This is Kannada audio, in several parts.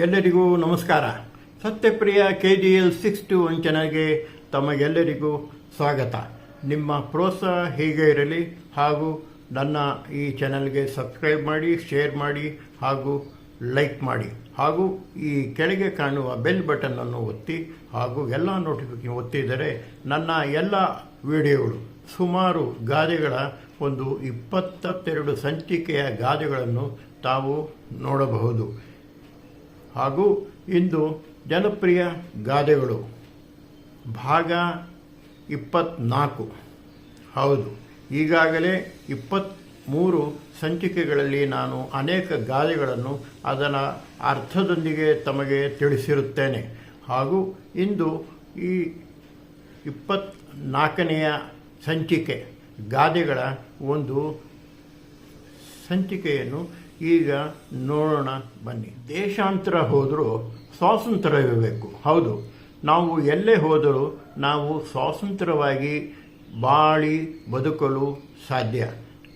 ಎಲ್ಲರಿಗೂ ನಮಸ್ಕಾರ. Satyapriya K D L six two one ಚಾನಲ್ಗೆ ತಮಗೆಲ್ಲರಿಗೂ ಸ್ವಾಗತ. ನಿಮ್ಮ ಪ್ರೋತ್ಸಾಹ ಹೀಗೆ ಇರಲಿ ಹಾಗೂ ನನ್ನ ಈ ಚಾನಲ್ಗೆ ಸಬ್ಸ್ಕ್ರೈಬ್ ಮಾಡಿ, ಶೇರ್ ಮಾಡಿ ಹಾಗೂ ಲೈಕ್ ಮಾಡಿ. ಹಾಗೂ ಈ ಕೆಳಗೆ ಕಾಣುವ ಬೆಲ್ ಬಟನನ್ನು ಒತ್ತಿ ಹಾಗೂ ಎಲ್ಲ ನೋಟಿಫಿಕೇಶನ್ ಒತ್ತಿದರೆ ನನ್ನ ಎಲ್ಲ ವಿಡಿಯೋಗಳು, ಸುಮಾರು ಗಾದೆಗಳ ಒಂದು ಇಪ್ಪತ್ತೆರಡು ಸಂಚಿಕೆಯ ಗಾದೆಗಳನ್ನು ತಾವು ನೋಡಬಹುದು. ಹಾಗೂ ಇಂದು ಜನಪ್ರಿಯ ಗಾದೆಗಳು. ಭಾಗ ಇಪ್ಪತ್ನಾಲ್ಕು. ಹೌದು, ಈಗಾಗಲೇ ಇಪ್ಪತ್ತ್ಮೂರು ಸಂಚಿಕೆಗಳಲ್ಲಿ ನಾನು ಅನೇಕ ಗಾದೆಗಳನ್ನು ಅದರ ಅರ್ಥದೊಂದಿಗೆ ತಮಗೆ ತಿಳಿಸಿರುತ್ತೇನೆ. ಹಾಗೂ ಇಂದು ಈ ಇಪ್ಪತ್ನಾಲ್ಕನೆಯ ಸಂಚಿಕೆ, ಗಾದೆಗಳ ಒಂದು ಸಂಚಿಕೆಯನ್ನು ಈಗ ನೋಡೋಣ, ಬನ್ನಿ. ದೇಶಾಂತರ ಹೋದರೂ ಸ್ವಾತಂತ್ರ್ಯವಿರಬೇಕು ಹೌದು. ನಾವು ಎಲ್ಲೇ ಹೋದರೂ ನಾವು ಸ್ವಾತಂತ್ರ್ಯವಾಗಿ ಬಾಳಿ, ಬದುಕಲು ಸಾಧ್ಯ.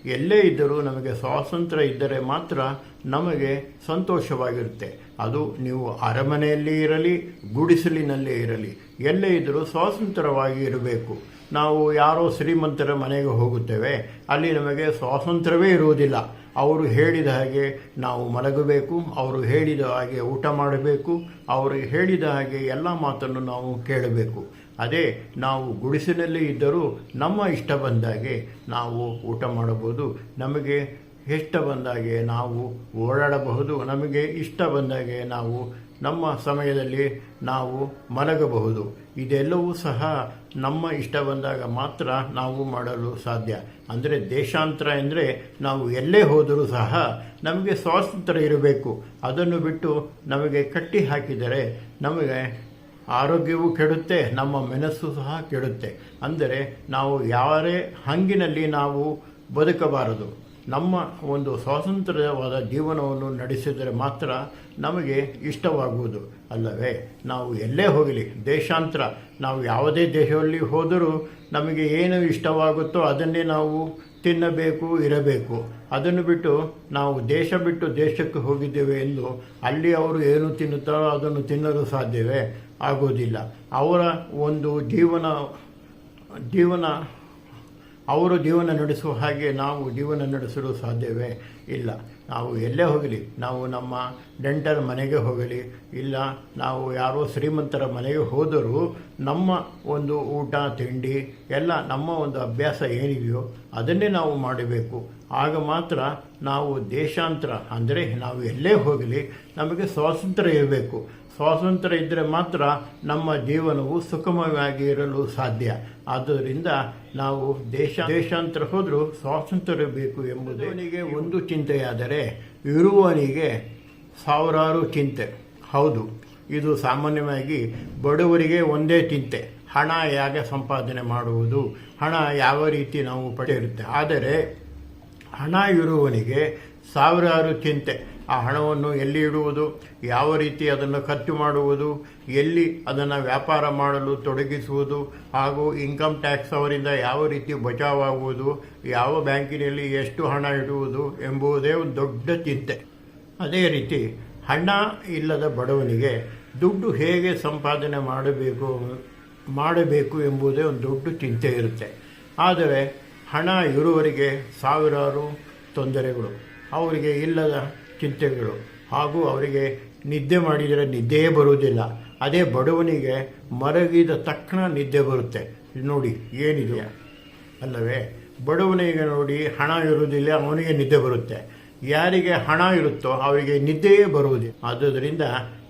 ಎಲ್ಲೇ ಇದ್ದರೂ ನಮಗೆ ಸ್ವಾತಂತ್ರ್ಯ ಇದ್ದರೆ ಮಾತ್ರ ನಮಗೆ ಸಂತೋಷವಾಗಿರುತ್ತೆ. ಅದು ನೀವು ಅರಮನೆಯಲ್ಲಿ ಇರಲಿ, ಗುಡಿಸಲಿನಲ್ಲೇ ಇರಲಿ, ಎಲ್ಲೇ ಇದ್ದರೂ ಸ್ವಾತಂತ್ರ್ಯವಾಗಿ ಇರಬೇಕು. ನಾವು ಯಾರೋ ಶ್ರೀಮಂತರ ಮನೆಗೆ ಹೋಗುತ್ತೇವೆ, ಅಲ್ಲಿ ನಮಗೆ ಸ್ವಾತಂತ್ರ್ಯವೇ ಇರುವುದಿಲ್ಲ. ಅವರು ಹೇಳಿದ ಹಾಗೆ ನಾವು ಮಲಗಬೇಕು, ಅವರು ಹೇಳಿದ ಹಾಗೆ ಊಟ ಮಾಡಬೇಕು, ಅವರು ಹೇಳಿದ ಹಾಗೆ ಎಲ್ಲ ಮಾತನ್ನು ನಾವು ಕೇಳಬೇಕು. ಅದೇ ನಾವು ಗುಡಿಸಿನಲ್ಲಿ ಇದ್ದರೂ ನಮ್ಮ ಇಷ್ಟ ಬಂದಾಗೆ ನಾವು ಊಟ ಮಾಡಬಹುದು. ನಮಗೆ ಇಷ್ಟ ಬಂದಾಗೆ ನಾವು ಓಡಾಡಬಹುದು. ನಮಗೆ ಇಷ್ಟ ಬಂದಾಗೆ ನಾವು ನಮ್ಮ ಸಮಯದಲ್ಲಿ ನಾವು ಮಲಗಬಹುದು. ಇದೆಲ್ಲವೂ ಸಹ ನಮ್ಮ ಇಷ್ಟ ಬಂದಾಗ ಮಾತ್ರ ನಾವು ಮಾಡಲು ಸಾಧ್ಯ. ಅಂದರೆ ದೇಶಾಂತರ ಎಂದರೆ ನಾವು ಎಲ್ಲೇ ಹೋದರೂ ಸಹ ನಮಗೆ ಸ್ವಾತಂತ್ರ್ಯ ಇರಬೇಕು. ಅದನ್ನು ಬಿಟ್ಟು ನಮಗೆ ಕಟ್ಟಿ ಹಾಕಿದರೆ ನಮಗೆ ಆರೋಗ್ಯವೂ ಕೆಡುತ್ತೆ, ನಮ್ಮ ಮನಸ್ಸು ಸಹ ಕೆಡುತ್ತೆ. ಅಂದರೆ ನಾವು ಯಾರೇ ಹಂಗಿನಲ್ಲಿ ನಾವು ಬದುಕಬಾರದು. ನಮ್ಮ ಒಂದು ಸ್ವಾತಂತ್ರ್ಯವಾದ ಜೀವನವನ್ನು ನಡೆಸಿದರೆ ಮಾತ್ರ ನಮಗೆ ಇಷ್ಟವಾಗುವುದು. ಅಲ್ಲವೇ, ನಾವು ಎಲ್ಲೇ ಹೋಗಲಿ, ದೇಶಾಂತರ, ನಾವು ಯಾವುದೇ ದೇಶದಲ್ಲಿ ಹೋದರೂ ನಮಗೆ ಏನು ಇಷ್ಟವಾಗುತ್ತೋ ಅದನ್ನೇ ನಾವು ತಿನ್ನಬೇಕು, ಇರಬೇಕು. ಅದನ್ನು ಬಿಟ್ಟು ನಾವು ದೇಶ ಬಿಟ್ಟು ದೇಶಕ್ಕೆ ಹೋಗಿದ್ದೇವೆ ಎಂದು ಅಲ್ಲಿ ಅವರು ಏನು ತಿನ್ನುತ್ತಾರೋ ಅದನ್ನು ತಿನ್ನಲು ಸಾಧ್ಯವೇ ಆಗೋದಿಲ್ಲ ಅವರ ಒಂದು ಜೀವನ ಜೀವನ ಅವರು ಜೀವನ ನಡೆಸುವ ಹಾಗೆ ನಾವು ಜೀವನ ನಡೆಸಲು ಸಾಧ್ಯವೇ ಇಲ್ಲ. ನಾವು ಎಲ್ಲೇ ಹೋಗಲಿ, ನಾವು ನಮ್ಮ ನೆಂಟರ ಮನೆಗೆ ಹೋಗಲಿ, ಇಲ್ಲ ನಾವು ಯಾರೋ ಶ್ರೀಮಂತರ ಮನೆಗೆ ಹೋದರೂ ನಮ್ಮ ಒಂದು ಊಟ, ತಿಂಡಿ, ಎಲ್ಲ ನಮ್ಮ ಒಂದು ಅಭ್ಯಾಸ ಏನಿದೆಯೋ ಅದನ್ನೇ ನಾವು ಮಾಡಬೇಕು. ಆಗ ಮಾತ್ರ ನಾವು ದೇಶಾಂತರ, ಅಂದರೆ ನಾವು ಎಲ್ಲೇ ಹೋಗಲಿ ನಮಗೆ ಸ್ವಾತಂತ್ರ್ಯ ಇರಬೇಕು. ಸ್ವಾತಂತ್ರ್ಯ ಇದ್ದರೆ ಮಾತ್ರ ನಮ್ಮ ಜೀವನವು ಸುಖಮವಾಗಿ ಇರಲು ಸಾಧ್ಯ. ಆದ್ದರಿಂದ ನಾವು ದೇಶ, ದೇಶಾಂತರ ಹೋದರೂ ಸ್ವಾತಂತ್ರ್ಯ ಬೇಕು ಎಂಬುದನಿಗೆ ಒಂದು ಚಿಂತೆಯಾದರೆ ಇರುವವನಿಗೆ ಸಾವಿರಾರು ಚಿಂತೆ. ಹೌದು, ಇದು ಸಾಮಾನ್ಯವಾಗಿ ಬಡವರಿಗೆ ಒಂದೇ ಚಿಂತೆ. ಹಣ ಹೇಗೆ ಸಂಪಾದನೆ ಮಾಡುವುದು? ಹಣ ಯಾವ ರೀತಿ ನಾವು ಪಡೆಯುತ್ತೆ? ಆದರೆ ಹಣ ಇರುವವನಿಗೆ ಸಾವಿರಾರು ಚಿಂತೆ. ಆ ಹಣವನ್ನು ಎಲ್ಲಿ ಇಡುವುದು? ಯಾವ ರೀತಿ ಅದನ್ನು ಖರ್ಚು ಮಾಡುವುದು? ಎಲ್ಲಿ ಅದನ್ನು ವ್ಯಾಪಾರ ಮಾಡಲು ತೊಡಗಿಸುವುದು? ಹಾಗೂ ಇನ್ಕಮ್ ಟ್ಯಾಕ್ಸ್ ಅವರಿಂದ ಯಾವ ರೀತಿ ಬಚಾವಾಗುವುದು? ಯಾವ ಬ್ಯಾಂಕಿನಲ್ಲಿ ಎಷ್ಟು ಹಣ ಇಡುವುದು ಎಂಬುದೇ ಒಂದು ದೊಡ್ಡ ಚಿಂತೆ. ಅದೇ ರೀತಿ ಹಣ ಇಲ್ಲದ ಬಡವನಿಗೆ ದುಡ್ಡು ಹೇಗೆ ಸಂಪಾದನೆ ಮಾಡಬೇಕು ಮಾಡಬೇಕು ಎಂಬುದೇ ಒಂದು ದೊಡ್ಡ ಚಿಂತೆ ಇರುತ್ತೆ. ಆದರೆ ಹಣ ಇರುವವರಿಗೆ ಸಾವಿರಾರು ತೊಂದರೆಗಳು. ಅವರಿಗೆ ಇಲ್ಲದ ಚಿಂತೆಗಳು. ಹಾಗೂ ಅವರಿಗೆ ನಿದ್ದೆ ಮಾಡಿದರೆ ನಿದ್ದೆಯೇ ಬರುವುದಿಲ್ಲ. ಅದೇ ಬಡವನಿಗೆ ಮರಗಿದ ತಕ್ಷಣ ನಿದ್ದೆ ಬರುತ್ತೆ. ನೋಡಿ, ಏನಿದೆ? ಅಲ್ಲವೇ, ಬಡವನಿಗೆ ನೋಡಿ ಹಣ ಇರುವುದಿಲ್ಲ, ಅವನಿಗೆ ನಿದ್ದೆ ಬರುತ್ತೆ. ಯಾರಿಗೆ ಹಣ ಇರುತ್ತೋ ಅವರಿಗೆ ನಿದ್ದೆಯೇ ಬರುವುದಿಲ್ಲ. ಆದುದರಿಂದ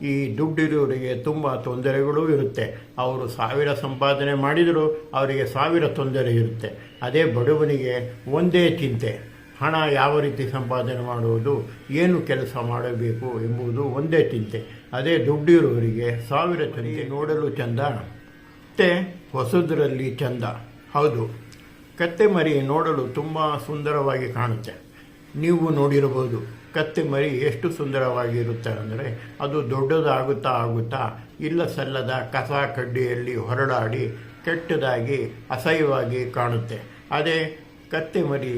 ಈ ದುಡ್ಡಿರುವವರಿಗೆ ತುಂಬ ತೊಂದರೆಗಳು ಇರುತ್ತೆ. ಅವರು ಸಾವಿರ ಸಂಪಾದನೆ ಮಾಡಿದರೂ ಅವರಿಗೆ ಸಾವಿರ ತೊಂದರೆ ಇರುತ್ತೆ. ಅದೇ ಬಡವನಿಗೆ ಒಂದೇ ಚಿಂತೆ. ಹಣ ಯಾವ ರೀತಿ ಸಂಪಾದನೆ ಮಾಡುವುದು, ಏನು ಕೆಲಸ ಮಾಡಬೇಕು ಎಂಬುದು ಒಂದೇ ಚಿಂತೆ. ಅದೇ ದುಡ್ಡಿರುವವರಿಗೆ ಸಾವಿರ ಚಿಂತೆ ನೋಡಲು ಚಂದ, ಮತ್ತೆ ಹೊಸದರಲ್ಲಿ ಚಂದ. ಹೌದು, ಕತ್ತೆ ಮರಿ ನೋಡಲು ತುಂಬ ಸುಂದರವಾಗಿ ಕಾಣುತ್ತೆ. ನೀವು ನೋಡಿರಬಹುದು, ಕತ್ತೆ ಮರಿ ಎಷ್ಟು ಸುಂದರವಾಗಿರುತ್ತೆ ಅಂದರೆ ಅದು ದೊಡ್ಡದಾಗುತ್ತಾ ಆಗುತ್ತಾ, ಇಲ್ಲ ಸಲ್ಲದ ಕಸ ಕಡ್ಡಿಯಲ್ಲಿ ಹೊರಡಾಡಿ ಕೆಟ್ಟದಾಗಿ, ಅಸಹ್ಯವಾಗಿ ಕಾಣುತ್ತೆ. ಅದೇ ಕತ್ತೆ ಮರಿ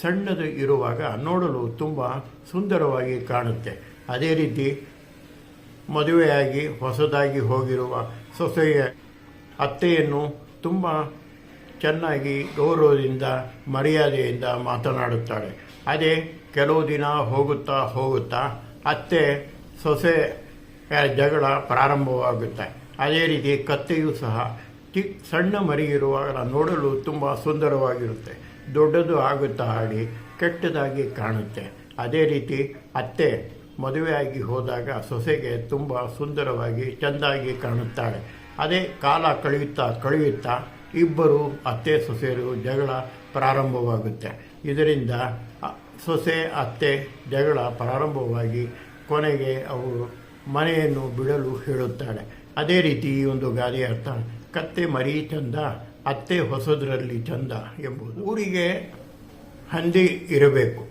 ಸಣ್ಣದು ಇರುವಾಗ ನೋಡಲು ತುಂಬ ಸುಂದರವಾಗಿ ಕಾಣುತ್ತೆ. ಅದೇ ರೀತಿ ಮದುವೆಯಾಗಿ, ಹೊಸದಾಗಿ ಹೋಗಿರುವ ಸೊಸೆಯ ಅತ್ತೆಯನ್ನು ತುಂಬ ಚೆನ್ನಾಗಿ ಗೌರವದಿಂದ, ಮರ್ಯಾದೆಯಿಂದ ಮಾತನಾಡುತ್ತಾಳೆ. ಅದೇ ಕೆಲವು ದಿನ ಹೋಗುತ್ತಾ ಹೋಗುತ್ತಾ ಅತ್ತೆ, ಸೊಸೆ ಜಗಳ ಪ್ರಾರಂಭವಾಗುತ್ತೆ. ಅದೇ ರೀತಿ ಕತ್ತೆಯೂ ಸಹ ಚಿಕ್ಕ ಸಣ್ಣ ಮರಿ ಇರುವಾಗ ನೋಡಲು ತುಂಬ ಸುಂದರವಾಗಿರುತ್ತೆ. ದೊಡ್ಡದು ಆಗುತ್ತಾ ಹಾಡಿ ಕೆಟ್ಟದಾಗಿ ಕಾಣುತ್ತೆ. ಅದೇ ರೀತಿ ಅತ್ತೆ ಮದುವೆಯಾಗಿ ಹೋದಾಗ ಸೊಸೆಗೆ ತುಂಬ ಸುಂದರವಾಗಿ ಚೆಂದಾಗಿ ಕಾಣುತ್ತಾಳೆ. ಅದೇ ಕಾಲ ಕಳೆಯುತ್ತಾ ಕಳೆಯುತ್ತಾ ಇಬ್ಬರು ಅತ್ತೆ ಸೊಸೆಯರು ಜಗಳ ಪ್ರಾರಂಭವಾಗುತ್ತೆ. ಇದರಿಂದ ಸೊಸೆ ಅತ್ತೆ ಜಗಳ ಪ್ರಾರಂಭವಾಗಿ ಕೊನೆಗೆ ಅವರು ಮನೆಯನ್ನು ಬಿಡಲು ಹೇಳುತ್ತಾಳೆ. ಅದೇ ರೀತಿ ಈ ಒಂದು ಗಾದೆ ಅರ್ಥ, ಕತ್ತೆ ಮರಿ ಚಂದ ಅತ್ತೆ ಹೊಸದರಲ್ಲಿ ಚಂದ ಎಂಬುದು. ಊರಿಗೆ ಹಂದಿ ಇರಬೇಕು.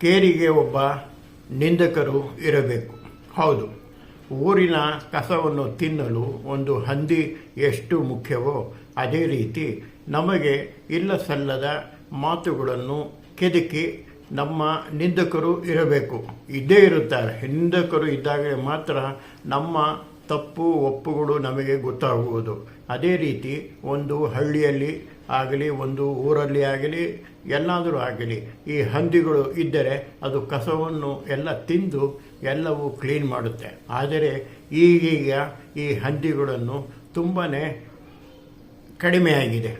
ಕೇರಿಗೆ ಒಬ್ಬ ನಿಂದಕರು ಇರಬೇಕು. ಹೌದು, ಊರಿನ ಕಸವನ್ನು ತಿನ್ನಲು ಒಂದು ಹಂದಿ ಎಷ್ಟು ಮುಖ್ಯವೋ ಅದೇ ರೀತಿ ನಮಗೆ ಇಲ್ಲ ಸಲ್ಲದ ಮಾತುಗಳನ್ನು ಕೆದಕಿ ನಮ್ಮ ನಿಂದಕರು ಇರಬೇಕು. ಇದ್ದೇ ಇರುತ್ತಾರೆ. ನಿಂದಕರು ಇದ್ದಾಗ ಮಾತ್ರ ನಮ್ಮ ತಪ್ಪು ಒಪ್ಪುಗಳು ನಮಗೆ ಗೊತ್ತಾಗುವುದು. ಅದೇ ರೀತಿ ಒಂದು ಹಳ್ಳಿಯಲ್ಲಿ ಆಗಲಿ, ಒಂದು ಊರಲ್ಲಿ ಆಗಲಿ, ಎಲ್ಲಾದರೂ ಆಗಲಿ, ಈ ಹಂದಿಗಳು ಇದ್ದರೆ ಅದು ಕಸವನ್ನು ಎಲ್ಲ ತಿಂದು ಎಲ್ಲವೂ ಕ್ಲೀನ್ ಮಾಡುತ್ತೆ. ಆದರೆ ಈಗೀಗ ಈ ಹಂದಿಗಳನ್ನು ತುಂಬಾ ಕಡಿಮೆಯಾಗಿದೆ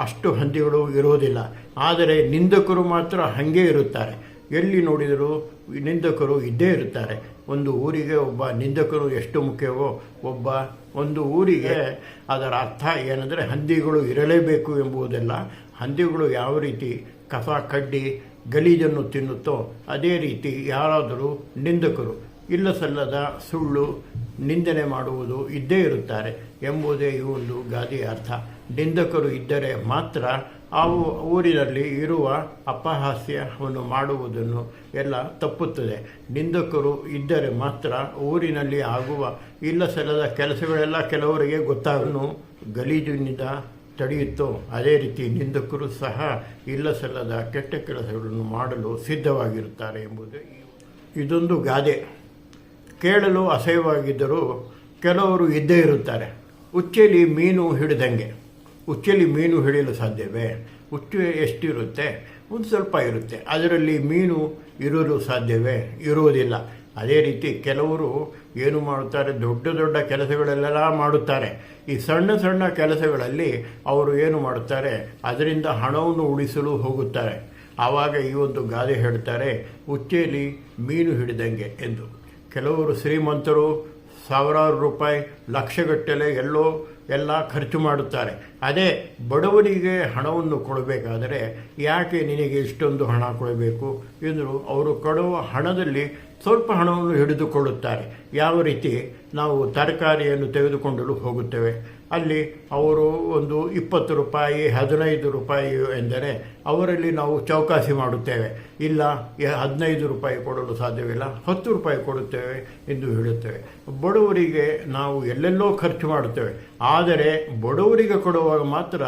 ಅಷ್ಟು ಹಂದಿಗಳು ಇರುವುದಿಲ್ಲ. ಆದರೆ ನಿಂದಕರು ಮಾತ್ರ ಹಾಗೆ ಇರುತ್ತಾರೆ. ಎಲ್ಲಿ ನೋಡಿದರೂ ನಿಂದಕರು ಇದ್ದೇ ಇರುತ್ತಾರೆ. ಒಂದು ಊರಿಗೆ ಒಬ್ಬ ನಿಂದಕರು ಎಷ್ಟು ಮುಖ್ಯವೋ, ಒಬ್ಬ ಒಂದು ಊರಿಗೆ ಅದರ ಅರ್ಥ ಏನಂದರೆ ಹಂದಿಗಳು ಇರಲೇಬೇಕು ಎಂಬುದಲ್ಲ ಹಂದಿಗಳು ಯಾವ ರೀತಿ ಕಸ ಕಡ್ಡಿ ಗಲೀಜನ್ನು ತಿನ್ನುತ್ತೋ, ಅದೇ ರೀತಿ ಯಾರಾದರೂ ನಿಂದಕರು ಇಲ್ಲ ಸಲ್ಲದ ಸುಳ್ಳು ನಿಂದನೆ ಮಾಡುವುದು ಇದ್ದೇ ಇರುತ್ತಾರೆ ಎಂಬುದೇ ಈ ಒಂದು ಗಾದೆಯ ಅರ್ಥ. ನಿಂದಕರು ಇದ್ದರೆ ಮಾತ್ರ ಆ ಊರಿನಲ್ಲಿ ಇರುವ ಅಪಹಾಸ್ಯವನ್ನು ಮಾಡುವುದನ್ನು ಎಲ್ಲ ತಪ್ಪುತ್ತದೆ. ನಿಂದಕರು ಇದ್ದರೆ ಮಾತ್ರ ಊರಿನಲ್ಲಿ ಆಗುವ ಇಲ್ಲ ಸಲ್ಲದ ಕೆಲಸಗಳೆಲ್ಲ ಕೆಲವರಿಗೆ ಗೊತ್ತಾಗನು. ಗಲೀಜಿನಿಂದ ತಡೆಯುತ್ತೋ. ಅದೇ ರೀತಿ ನಿಂದಕರು ಸಹ ಇಲ್ಲ ಸಲ್ಲದ ಕೆಟ್ಟ ಕೆಲಸಗಳನ್ನು ಮಾಡಲು ಸಿದ್ಧವಾಗಿರುತ್ತಾರೆ ಎಂಬುದು ಇದೊಂದು ಗಾದೆ. ಕೇಳಲು ಅಸಹ್ಯವಾಗಿದ್ದರೂ ಕೆಲವರು ಇದ್ದೇ ಇರುತ್ತಾರೆ. ಉಚ್ಚೆಲಿ ಮೀನು ಹಿಡಿದಂಗೆ. ಉಚ್ಚೆಲಿ ಮೀನು ಹಿಡಿಯಲು ಸಾಧ್ಯವೇ? ಉಚ್ಚು ಎಷ್ಟಿರುತ್ತೆ? ಒಂದು ಸ್ವಲ್ಪ ಇರುತ್ತೆ. ಅದರಲ್ಲಿ ಮೀನು ಇರಲು ಸಾಧ್ಯವೇ? ಇರುವುದಿಲ್ಲ ಅದೇ ರೀತಿ ಕೆಲವರು ಏನು ಮಾಡುತ್ತಾರೆ? ದೊಡ್ಡ ದೊಡ್ಡ ಕೆಲಸಗಳಲ್ಲೆಲ್ಲ ಮಾಡುತ್ತಾರೆ. ಈ ಸಣ್ಣ ಸಣ್ಣ ಕೆಲಸಗಳಲ್ಲಿ ಅವರು ಏನು ಮಾಡುತ್ತಾರೆ? ಅದರಿಂದ ಹಣವನ್ನು ಉಳಿಸಲು ಹೋಗುತ್ತಾರೆ. ಆವಾಗ ಈ ಒಂದು ಗಾದೆ ಹೇಳ್ತಾರೆ ಉಚ್ಚೆಯಲ್ಲಿ ಮೀನು ಹಿಡಿದಂಗೆ ಎಂದು. ಕೆಲವರು ಶ್ರೀಮಂತರು ಸಾವಿರಾರು ರೂಪಾಯಿ ಲಕ್ಷಗಟ್ಟಲೆ ಎಲ್ಲೋ ಎಲ್ಲ ಖರ್ಚು ಮಾಡುತ್ತಾರೆ. ಅದೇ ಬಡವರಿಗೆ ಹಣವನ್ನು ಕೊಡಬೇಕಾದರೆ ಯಾಕೆ ನಿನಗೆ ಇಷ್ಟೊಂದು ಹಣ ಕೊಡಬೇಕು? ಎಂದರು, ಅವರು ಕೊಡುವ ಹಣದಲ್ಲಿ ಸ್ವಲ್ಪ ಹಣವನ್ನು ಹಿಡಿದುಕೊಳ್ಳುತ್ತಾರೆ. ಯಾವ ರೀತಿ ನಾವು ತರಕಾರಿಯನ್ನು ತೆಗೆದುಕೊಂಡಲು ಹೋಗುತ್ತೇವೆ? ಅಲ್ಲಿ ಅವರು ಒಂದು ಇಪ್ಪತ್ತು ರೂಪಾಯಿ, ಹದಿನೈದು ರೂಪಾಯಿ ಎಂದರೆ ಅವರಲ್ಲಿ ನಾವು ಚೌಕಾಸಿ ಮಾಡುತ್ತೇವೆ. ಇಲ್ಲ ಹದಿನೈದು ರೂಪಾಯಿ ಕೊಡಲು ಸಾಧ್ಯವಿಲ್ಲ, ಹತ್ತು ರೂಪಾಯಿ ಕೊಡುತ್ತೇವೆ ಎಂದು ಹೇಳುತ್ತೇವೆ. ಬಡವರಿಗೆ ನಾವು ಎಲ್ಲೆಲ್ಲೋ ಖರ್ಚು ಮಾಡುತ್ತೇವೆ. ಆದರೆ ಬಡವರಿಗೆ ಕೊಡುವಾಗ ಮಾತ್ರ